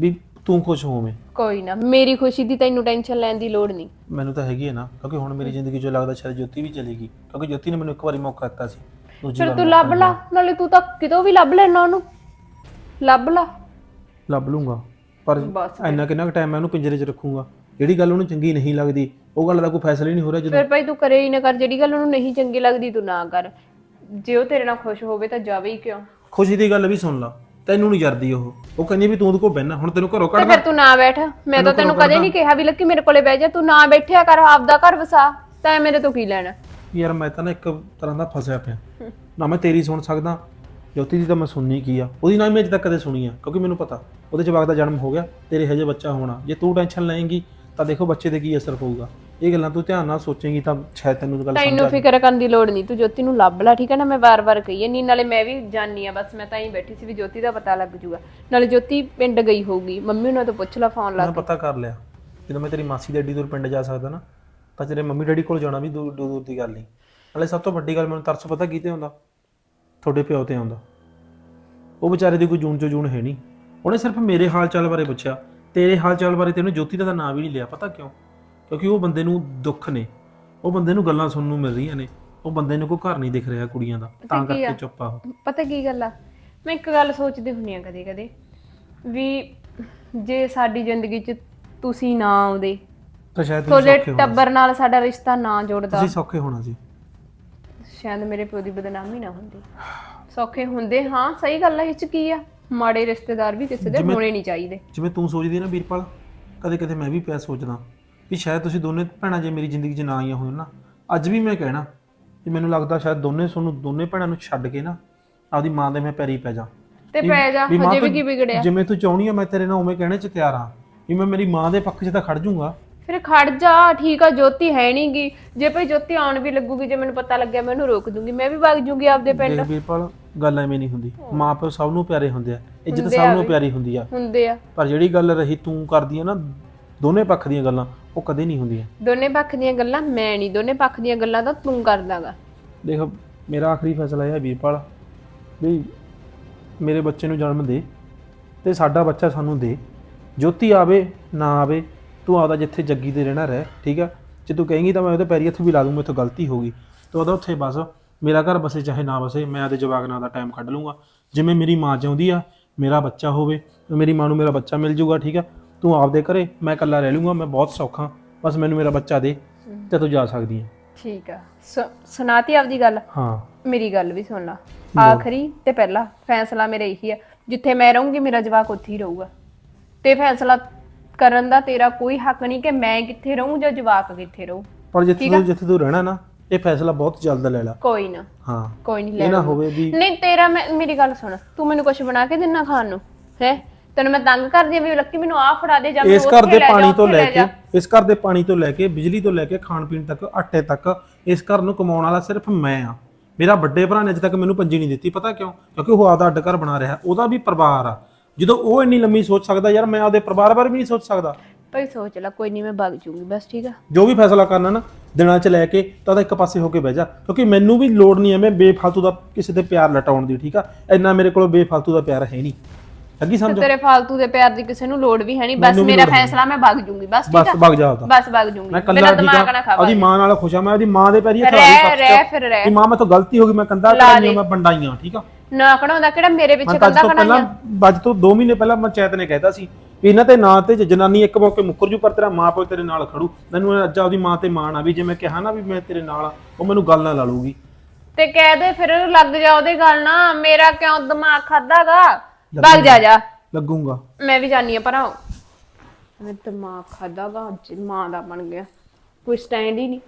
ਵੀ ਤੂੰ ਖੁਸ਼ ਹੋਵੇਂ? ਕੋਈ ਨਾ ਮੇਰੀ ਖੁਸ਼ੀ ਦੀ ਤੈਨੂੰ ਟੈਨਸ਼ਨ ਲੈਣ ਦੀ ਲੋੜ ਨਹੀਂ। ਮੈਨੂੰ ਤਾਂ ਹੈਗੀ ਹੈ ਨਾ ਕਿਉਂਕਿ ਹੁਣ ਮੇਰੀ ਜ਼ਿੰਦਗੀ 'ਚੋਂ ਲੱਗਦਾ ਸ਼ਾਇਦ ਜੋਤੀ ਵੀ ਚਲੇਗੀ ਕਿਉਂਕਿ ਜੋਤੀ ਨੇ ਮੈਨੂੰ ਇੱਕ ਵਾਰੀ ਮੌਕਾ ਦਿੱਤਾ ਸੀ ਦੂਜੀ ਫਿਰ ਵਾਰ ਤੂੰ ਲੱਭ ਲਾ ਨਾਲੇ ਤੂੰ ਤਾਂ ਕਿਤੋਂ ਵੀ ਲੱਭ ਲੈਣਾ ਉਹਨੂੰ। ਲੱਭ ਲਾ। ਲੱਭ ਲੂੰਗਾ ਪਰ ਬਸ ਇੰਨਾ ਕਿੰਨਾ ਕੁ ਟਾਈਮ ਮੈਂ ਉਹਨੂੰ ਪਿੰਜਰੇ 'ਚ ਰੱਖੂੰਗਾ ਜਿਹੜੀ ਗੱਲ ਉਹਨੂੰ ਚੰਗੀ ਨਹੀਂ ਲੱਗਦੀ ਉਹ ਗੱਲ ਦਾ ਕੋਈ ਫੈਸਲਾ ਹੀ ਨਹੀਂ ਹੋ ਰਿਹਾ ਜਦੋਂ ਫਿਰ ਭਾਈ ਤੂੰ ਕਰੇ ਹੀ ਨਾ ਕਰ ਜਿਹੜੀ ਗੱਲ ਉਹਨੂੰ ਨਹੀਂ ਚੰਗੀ ਲੱਗਦੀ ਤੂੰ ਨਾ ਕਰ। ਜੇ ਉਹ ਤੇਰੇ ਨਾਲ ਖੁਸ਼ ਹੋਵੇ ਤਾਂ ਜਾਵੇ ਹੀ ਕਿਉਂ? ਖੁਸ਼ੀ ਦੀ ਗੱਲ ਵੀ ਸੁਣ ਲਾ। ਤੈਨੂੰ ਨਹੀਂ ਜਰਦੀ ਉਹ। ਉਹ ਕਹਿੰਦੀ ਵੀ ਤੂੰ ਉਹਦੇ ਕੋਲ ਬਹਿਣਾ। ਹੁਣ ਤੈਨੂੰ ਘਰੋਂ ਤੇ ਕੱਢਣਾ ਫਿਰ ਤੂੰ ਨਾ ਬੈਠ। ਮੈਂ ਤਾਂ ਤੈਨੂੰ ਕਦੇ ਨਹੀਂ ਕਿਹਾ ਵੀ ਲੱਕੀ ਮੇਰੇ ਕੋਲੇ ਬਹਿ ਜਾ। ਤੂੰ ਨਾ ਬੈਠਿਆ ਕਰ ਆਪਦਾ ਘਰ ਵਸਾ। ਤਾਂ ਮੇਰੇ ਤੋਂ ਕੀ ਲੈਣਾ? ਯਾਰ ਮੈਂ ਤਾਂ ਨਾ ਇੱਕ ਤਰ੍ਹਾਂ ਦਾ ਫਸਿਆ ਪਿਆ। ਨਾ ਮੈਂ ਤੇਰੀ ਸੁਣ ਸਕਦਾ। ਜੋਤੀ ਦੀ ਤਾਂ ਮੈਂ ਸੁਣਨੀ ਕੀ ਆ। ਉਹਦੀ ਨਾ ਮੈਂ ਅਜੇ ਤੱਕ ਕਦੇ ਸੁਣੀ ਆ ਕਿਉਂਕਿ ਮੈਨੂੰ ਪਤਾ। ਉਹਦੇ ਜਵਾਕ ਦਾ ਜਨਮ ਹੋ ਗਿਆ। ਤੇਰੇ ਹਜੇ ਬੱਚਾ ਹੋਣਾ। ਜੇ ਤੂੰ ਟੈਨਸ਼ਨ ਲਏਂਗੀ ਤਾਂ ਦੇਖੋ ਬੱਚੇ ਤੇ ਕੀ ਅਸਰ ਪਊਗਾ। ਇਹ ਗੱਲਾਂ ਤੂੰ ਧਿਆਨ ਨਾਲ ਸੋਚੇਂਗੀ ਤਾਂ ਸ਼ਾਇਦ ਤੈਨੂੰ ਗੱਲ ਸਮਝ ਤੈਨੂੰ ਫਿਕਰ ਕਰਨ ਦੀ ਲੋੜ ਨਹੀਂ। ਤੂੰ ਜੋਤੀ ਨੂੰ ਲੱਭ ਲੈ ਠੀਕ ਹੈ ਨਾ? ਮੈਂ ਵਾਰ-ਵਾਰ ਕਹੀ ਨਹੀਂ ਨਾਲੇ ਮੈਂ ਵੀ ਜਾਣੀ ਆ ਬਸ ਮੈਂ ਤਾਂ ਹੀ ਬੈਠੀ ਸੀ ਵੀ ਜੋਤੀ ਦਾ ਪਤਾ ਲੱਗ ਜੂਗਾ। ਨਾਲੇ ਜੋਤੀ ਪਿੰਡ ਗਈ ਹੋਊਗੀ। ਮੰਮੀ ਉਹਨਾਂ ਤੋਂ ਪੁੱਛ ਲੈ ਫੋਨ ਲਾ ਮੈਂ ਪਤਾ ਕਰ ਲਿਆ। ਜਦੋਂ ਮੈਂ ਤੇਰੀ ਮਾਸੀ ਦੇ ਏਡੀ ਦੂਰ ਪਿੰਡ ਜਾ ਸਕਦਾ ਨਾ ਤਾਂ ਤੇਰੇ ਮੰਮੀ ਡੈਡੀ ਕੋਲ ਜਾਣਾ ਵੀ ਦੂਰ ਦੂਰ ਦੂਰ ਦੀ ਗੱਲ ਨਹੀਂ। ਨਾਲੇ ਸਭ ਤੋਂ ਵੱਡੀ ਗੱਲ ਮੈਨੂੰ ਤਰਸ ਪਤਾ ਕੀਤੇ ਹੁੰਦਾ? ਤੁਹਾਡੇ ਪਿਓ ਤੇ ਆਉਂਦਾ। ਉਹ ਵਿਚਾਰੇ ਦੀ ਕੋਈ ਜੂਨ ਚੋ ਜੂਨ ਹੈ ਨਹੀਂ। ਉਹਨੇ ਸਿਰਫ ਮੇਰੇ ਹਾਲ ਚਾਲ ਬਾਰੇ ਪੁੱਛਿਆ। ਤੇਰੇ ਹਾਲ ਚਾਲ ਬਾਰੇ ਤੈਨੂੰ ਜੋਤੀ ਦਾ ਤਾਂ ਨਾਂ ਵੀ ਨਹੀਂ ਲਿਆ ਪਤਾ ਕਿਉਂ? ਕਿਉਂਕਿ ਉਹ ਬੰਦੇ ਨੂੰ ਦੁੱਖ ਨੇ। ਉਹ ਬੰਦੇ ਨੂੰ ਗੱਲਾਂ ਸੁਣਨ ਨੂੰ ਮਿਲ ਰਹੀਆਂ ਨੇ। ਉਹ ਬੰਦੇ ਨੂੰ ਕੋਈ ਘਰ ਨਹੀਂ ਦਿਖ ਰਿਹਾ ਕੁੜੀਆਂ ਦਾ। ਤਾਂ ਕੀ ਆ? ਕਰਕੇ ਚੁੱਪ ਆ ਉਹ। ਪਤਾ ਕੀ ਗੱਲ ਆ? ਮੈਂ ਇੱਕ ਗੱਲ ਸੋਚਦੀ ਹੁੰਨੀ ਆ ਕਦੇ-ਕਦੇ ਵੀ ਜੇ ਸਾਡੀ ਜ਼ਿੰਦਗੀ 'ਚ ਤੁਸੀਂ ਨਾ ਆਉਂਦੇ ਤਾਂ ਸ਼ਾਇਦ ਤੁਸੀਂ ਤੁਹਾਡੇ ਸੌਖੇ ਹੋਣਾ ਟੱਬਰ ਨਾਲ ਸਾਡਾ ਰਿਸ਼ਤਾ ਨਾ ਜੁੜਦਾ। ਤੁਸੀਂ ਸੌਖੇ ਹੋਣਾ ਸੀ। ਸ਼ਾਇਦ ਮੇਰੇ ਪਿਓ ਦੀ ਬਦਨਾਮੀ ਨਾ ਹੁੰਦੀ। ਸੌਖੇ ਹੁੰਦੇ ਹਾਂ ਸਹੀ ਗੱਲ ਹੈ ਇਹ ਚ ਕੀ ਆ? ਮਾੜੇ ਰਿਸ਼ਤੇਦਾਰ ਵੀ ਕਿਸੇ ਦੇ ਜਿਵੇਂ- ਹੋਣੇ ਨਹੀਂ ਚਾਹੀਦੇ। ਜਿਵੇਂ ਤੂੰ ਸੋਚਦੀ ਹੈ ਨਾ ਵੀਰਪਾਲ ਕਦੇ ਕਦੇ ਮੈਂ ਵੀ ਪਿਆ ਸੋਚਦਾ ਵੀ ਸ਼ਾਇਦ ਤੁਸੀਂ ਦੋਨੇ ਭੈਣਾਂ ਜੇ ਮੇਰੀ ਜ਼ਿੰਦਗੀ 'ਚ ਨਾ ਆਈਆਂ ਹੋਣ ਨਾ ਅੱਜ ਵੀ ਮੈਂ ਕਹਿਣਾ ਕਿ ਮੈਨੂੰ ਲੱਗਦਾ ਸ਼ਾਇਦ ਦੋਨੇ ਤੁਹਾਨੂੰ ਦੋਨੇ ਭੈਣਾਂ ਨੂੰ ਛੱਡ ਕੇ ਨਾ ਆਪਦੀ ਮਾਂ ਦੇ ਮੈਂ ਪੈਰੀ ਪੈ ਜਾ। ਤੇ ਵੀ- ਪੈ ਜਾ ਵੀ ਮਾਂ ਹਜੇ ਵੀ ਤੂੰ ਕੀ ਵਿਗੜਿਆ? ਜਿਵੇਂ ਤੂੰ ਚਾਹਣੀ ਆ ਮੈਂ ਤੇਰੇ ਨਾਲ ਉਵੇਂ ਕਹਿਣੇ 'ਚ ਤਿਆਰ ਹਾਂ ਵੀ ਮੈਂ ਮੇਰੀ ਮਾਂ ਦੇ ਪੱਖ 'ਚ ਤਾਂ ਖੜ ਜਾਊਂਗਾ। ਫਿਰ ਖੜ ਜਾ ਠੀਕ ਆ ਜੋਤੀ ਹੈ ਨਹੀਂਗੀ ਜੇ ਭਈ ਜੋਤੀ ਆਉਣ ਵੀ ਲੱਗੂਗੀ ਜੇ ਮੈਨੂੰ ਪਤਾ ਲੱਗਿਆ ਮੈਂ ਉਹਨੂੰ ਰੋਕ ਦੂੰਗੀ ਮੈਂ ਵੀ ਵਗ ਜੂਗੀ ਆਪਦੇ ਪਿੰਡ। ਦੇਖ ਵੀਰਪਾਲ ਗੱਲ ਐਵੇਂ ਨਹੀਂ ਹੁੰਦੀ। ਮਾਂ ਪਿਓ ਸਭ ਨੂੰ ਪਿਆਰੇ ਹੁੰਦੇ ਆ ਇੱਜ਼ਤ ਹੁੰਦੇ ਸਭ ਆ ਨੂੰ ਵੀ। ਪਿਆਰੀ ਹੁੰਦੀ ਆ। ਹੁੰਦੇ ਆ। ਪਰ ਜਿਹੜੀ ਗੱਲ ਰਹੀ ਤੂੰ ਕਰਦੀ ਆ ਨਾ ਦੋਨੇ ਪੱਖ ਦੀਆਂ ਗੱਲਾਂ ਉਹ ਕਦੇ ਨਹੀਂ ਹੁੰਦੀਆਂ। ਦੋਨੇ ਪੱਖ ਦੀਆਂ ਗੱਲਾਂ ਮੈਂ ਨਹੀਂ। ਦੋਨੇ ਪੱਖ ਦੀਆਂ ਗੱਲਾਂ ਤਾਂ ਤੂੰ ਕਰਦਾਗਾ। ਦੇਖ ਮੇਰਾ ਆਖਰੀ ਫੈਸਲਾ ਇਹ ਹੈ ਵੀਰਪਾਲ ਵੀ ਮੇਰੇ ਬੱਚੇ ਨੂੰ ਜਨਮ ਦੇ ਤੇ ਸਾਡਾ ਬੱਚਾ ਸਾਨੂੰ ਦੇ। ਜੋਤੀ ਆਵੇ ਨਾ ਆਵੇ ਤੂੰ ਆਪਦਾ ਜਿੱਥੇ ਜੱਗੀ ਦੇ ਰਹਿਣਾ ਰਹਿ ਠੀਕ ਆ? ਜੇ ਤੂੰ ਕਹੇਂਗੀ ਤਾਂ ਮੈਂ ਉਹਦੇ ਪੈਰੀ ਹੱਥ ਵੀ ਲਾ ਦੂੰ ਮੇਥੋਂ ਗਲਤੀ ਹੋ ਗਈ। ਤੂੰ ਉਹਦਾ ਉੱਥੇ ਬਸ। ਮੇਰਾ ਘਰ ਬਸੇ ਚਾਹੇ ਨਾ ਬਸੇ ਮੈਂ ਆਪਦੇ ਜਵਾਕ ਨਾਲ ਦਾ ਟਾਈਮ ਕੱਢ ਲੂੰਗਾ ਜਿਵੇਂ ਮੇਰੀ ਮਾਂ ਚਾਹੁੰਦੀ ਆ ਮੇਰਾ ਬੱਚਾ ਹੋਵੇ ਤੇ ਮੇਰੀ ਮਾਂ ਨੂੰ ਮੇਰਾ ਬੱਚਾ ਮਿਲ ਜਾਊਗਾ ਠੀਕ ਆ? ਤੂੰ ਆਪਦੇ ਘਰੇ ਮੈਂ ਇਕੱਲਾ ਰਹਿ ਲੂੰਗਾ ਮੈਂ ਬਹੁਤ ਸੌਖਾ ਬਸ ਮੈਨੂੰ ਮੇਰਾ ਬੱਚਾ ਦੇ ਤੇ ਤੂੰ ਜਾ ਸਕਦੀ ਹੈ ਠੀਕ ਆ। ਸੁ- ਸੁਣਾਤੀ ਆਪਦੀ ਗੱਲ? ਹਾਂ। ਮੇਰੀ ਗੱਲ ਵੀ ਸੁਣ ਲਾ। ਆਖਰੀ ਤੇ ਪਹਿਲਾ ਫੈਸਲਾ ਮੇਰਾ ਇਹੀ ਆ ਜਿੱਥੇ ਮੈਂ ਰਹੂੰਗੀ ਮੇਰਾ ਜਵਾਕ ਉੱਥੇ ਹੀ ਰਹੂਗਾ। ਤੇ ਫੈਸਲਾ ਕਰਨ ਦਾ ਤੇਰਾ ਕੋਈ ਹੱਕ ਨਹੀਂ ਕਿ ਮੈਂ ਕਿੱਥੇ ਰਹੂੰ ਜਾਂ ਜਵਾਕ ਕਿੱਥੇ ਰਹੂ। ਪਰ ਜਿੱਥੇ ਤੂੰ ਜਿੱਥੇ ਤੂੰ ਰਹਿਣਾ ਨਾ ਇਹ ਫੈਸਲਾ ਬਹੁਤ ਜਲਦ ਲੈ ਲੈ। ਕੋਈ ਨਾ। ਹਾਂ ਕੋਈ ਨਹੀਂ ਲੈ ਇਹ ਨਾ। ਹੋਵੇ ਵੀ ਨਹੀਂ ਤੇਰਾ ਮੈਂ ਮੇਰੀ ਗੱਲ ਸੁਣ। ਤੂੰ ਮੈਨੂੰ ਕੁਝ ਬਣਾ ਕੇ ਦੇਣਾ ਖਾਣ ਨੂੰ ਹੈ? ਤੈਨੂੰ ਮੈਂ ਤੰਗ ਕਰਦੀ ਆ ਵੀ ਲੱਕੀ ਮੈਨੂੰ ਆਹ ਫੜਾ ਦੇ ਜਾਂ ਇਸ ਘਰ ਦੇ ਪਾਣੀ ਤੋਂ ਲੈ ਕੇ। ਇਸ ਘਰ ਦੇ ਪਾਣੀ ਤੋਂ ਲੈ ਕੇ ਬਿਜਲੀ ਤੋਂ ਲੈ ਕੇ ਖਾਣ ਪੀਣ ਤੱਕ ਆਟੇ ਤੱਕ ਇਸ ਘਰ ਨੂੰ ਕਮਾਉਣ ਵਾਲਾ ਸਿਰਫ ਮੈਂ ਆ। ਮੇਰਾ ਵੱਡੇ ਭਰਾ ਨੇ ਅਜੇ ਤੱਕ ਮੈਨੂੰ ਪੰਜੀ ਨਹੀਂ ਦਿੱਤੀ ਪਤਾ ਕਿਉਂ? ਕਿਉਂਕਿ ਉਹ ਆਪਦਾ ਅੱਡ ਘਰ ਬਣਾ ਰਿਹਾ ਉਹਦਾ ਵੀ ਪਰਿਵਾਰ ਆ। ਜਦੋਂ ਉਹ ਇੰਨੀ ਲੰਮੀ ਸੋਚ ਸਕਦਾ ਯਾਰ ਮੈਂ ਆਪਦੇ ਪਰਿਵਾਰ ਬਾਰੇ ਵੀ ਨਹੀਂ ਸੋਚ ਸਕਦਾ। ਭਾਈ ਸੋਚ ਲੈ ਕੋਈ ਨਹੀਂ ਮੈਂ ਭੱਗ ਜੂਗੀ ਬਸ ਠੀਕ ਆ। ਜੋ ਵੀ ਫੈਸਲਾ ਕਰਨਾ ਨਾ ਦਿਨਾਂ 'ਚ ਲੈ ਕੇ ਤਾਂ ਉਹਦਾ ਇੱਕ ਪਾਸੇ ਹੋ ਕੇ ਬਹਿ ਜਾ। ਕਿਉਂਕਿ ਮੈਨੂੰ ਵੀ ਲੋੜ ਨਹੀਂ ਐਵੇਂ ਬੇਫਾਲਤੂ ਦਾ ਕਿਸੇ ਤੇ ਪਿਆਰ ਲਟਾਉਣ ਦੀ ਠੀਕ ਆ? ਇੰਨਾ ਮੇਰੇ ਕੋਲ ਬੇਫਾਲਤੂ ਦਾ ਪਿਆਰ ਹੈ ਨਹੀਂ। ਲੱਗੀ ਤੇ ਸਮਝ। ਤੇਰੇ ਫਾਲਤੂ ਦੇ ਪਿਆਰ ਦੀ ਕਿਸੇ ਨੂੰ ਲੋੜ ਵੀ ਹੈ ਨਹੀਂ। ਬਸ ਮੈਨੂੰ ਵੀ ਮੇਰਾ ਲੋੜ ਨਹੀਂ। ਫੈਸਲਾ ਮੈਂ ਭੱਗ ਜੂਗੀ। ਬਸ ਠੀਕ ਬਸ ਆ? ਵਗ ਜਾ ਉਹਦਾ। ਬਸ ਭੱਗ ਜੂਗੀ। ਮੈਂ ਮੇਰਾ ਕੱਲਾ ਠੀਕ ਦਿਮਾਗ ਨਾ ਆ ਖਾ ਉਹਦੀ ਮਾਂ ਨਾਲ ਖੁਸ਼ ਆ ਮੈਂ ਉਹਦੀ ਮਾਂ ਦੇ ਪੈਰੀ ਹੱਥ ਲਾ ਰਹਿ ਰਹਿ ਫਿਰ ਰਹਿ। ਕਿ ਮਾਂ ਮੈਂ ਤੋਂ ਗਲਤੀ ਹੋ ਗਈ ਮੈਂ ਕੰਦਾ ਲਾ ਕਰਾਈਆਂ ਦੇ। ਮੈਂ ਬੰਡਾਈਆਂ ਠੀਕ ਆ? ਨਾ ਕਢਾਉਂਦਾ ਕਿਹੜਾ ਮੇਰੇ ਪਿੱਛੇ ਮੈਂ ਤਾਂ ਅੱਜ ਬੰਦਾ ਤੋਂ ਪਹਿਲਾਂ ਖੜਾਈਆਂ? ਅੱਜ ਤੋਂ 2 ਮਹੀਨੇ ਪਹਿਲਾਂ ਪੰਚਾਇਤ ਨੇ ਕਹਿਤਾ ਸੀ ਵੀ ਇਹਨਾਂ ਤੇ ਨਾਂ ਤੇ ਜੇ ਜਨਾਨੀ ਇੱਕ ਮੌਕੇ ਮੁੱਕਰ ਜੂ ਪਰ ਤੇਰਾ ਮਾਂ ਪਿਓ ਤੇਰੇ ਨਾਲ ਖੜੂ। ਮੈਨੂੰ ਅੱਜ ਆਪਦੀ ਮਾਂ ਤੇ ਮਾਣ ਆ ਵੀ ਜੇ ਮੈਂ ਕਿਹਾ ਨਾ ਵੀ ਮੈਂ ਤੇਰੇ ਨਾਲ ਆ ਉਹ ਮੈਨੂੰ ਗੱਲ ਨਾ ਲਾ ਲੂਗੀ। ਤੇ ਕਹਿ ਦੇ ਫਿਰ ਲੱਗ ਜਾ ਉਹਦੇ ਗੱਲ ਨਾ। ਮੇਰਾ ਕਿਉਂ ਦਿਮਾਗ ਖਾਦਾਗਾ ਭੱਗ ਜਾ ਜਾ। ਲੱਗੂਗਾ। ਮੈਂ ਵੀ ਜਾਨੀ ਆ ਭਰਾ ਮੈਂ ਦਿਮਾਗ ਖਾਦਾਗਾ ਅੱਜ ਮਾਂ ਦਾ ਬਣ ਗਿਆ। ਕੋਈ ਸਟੈਂਡ ਹੀ ਨਹੀਂ।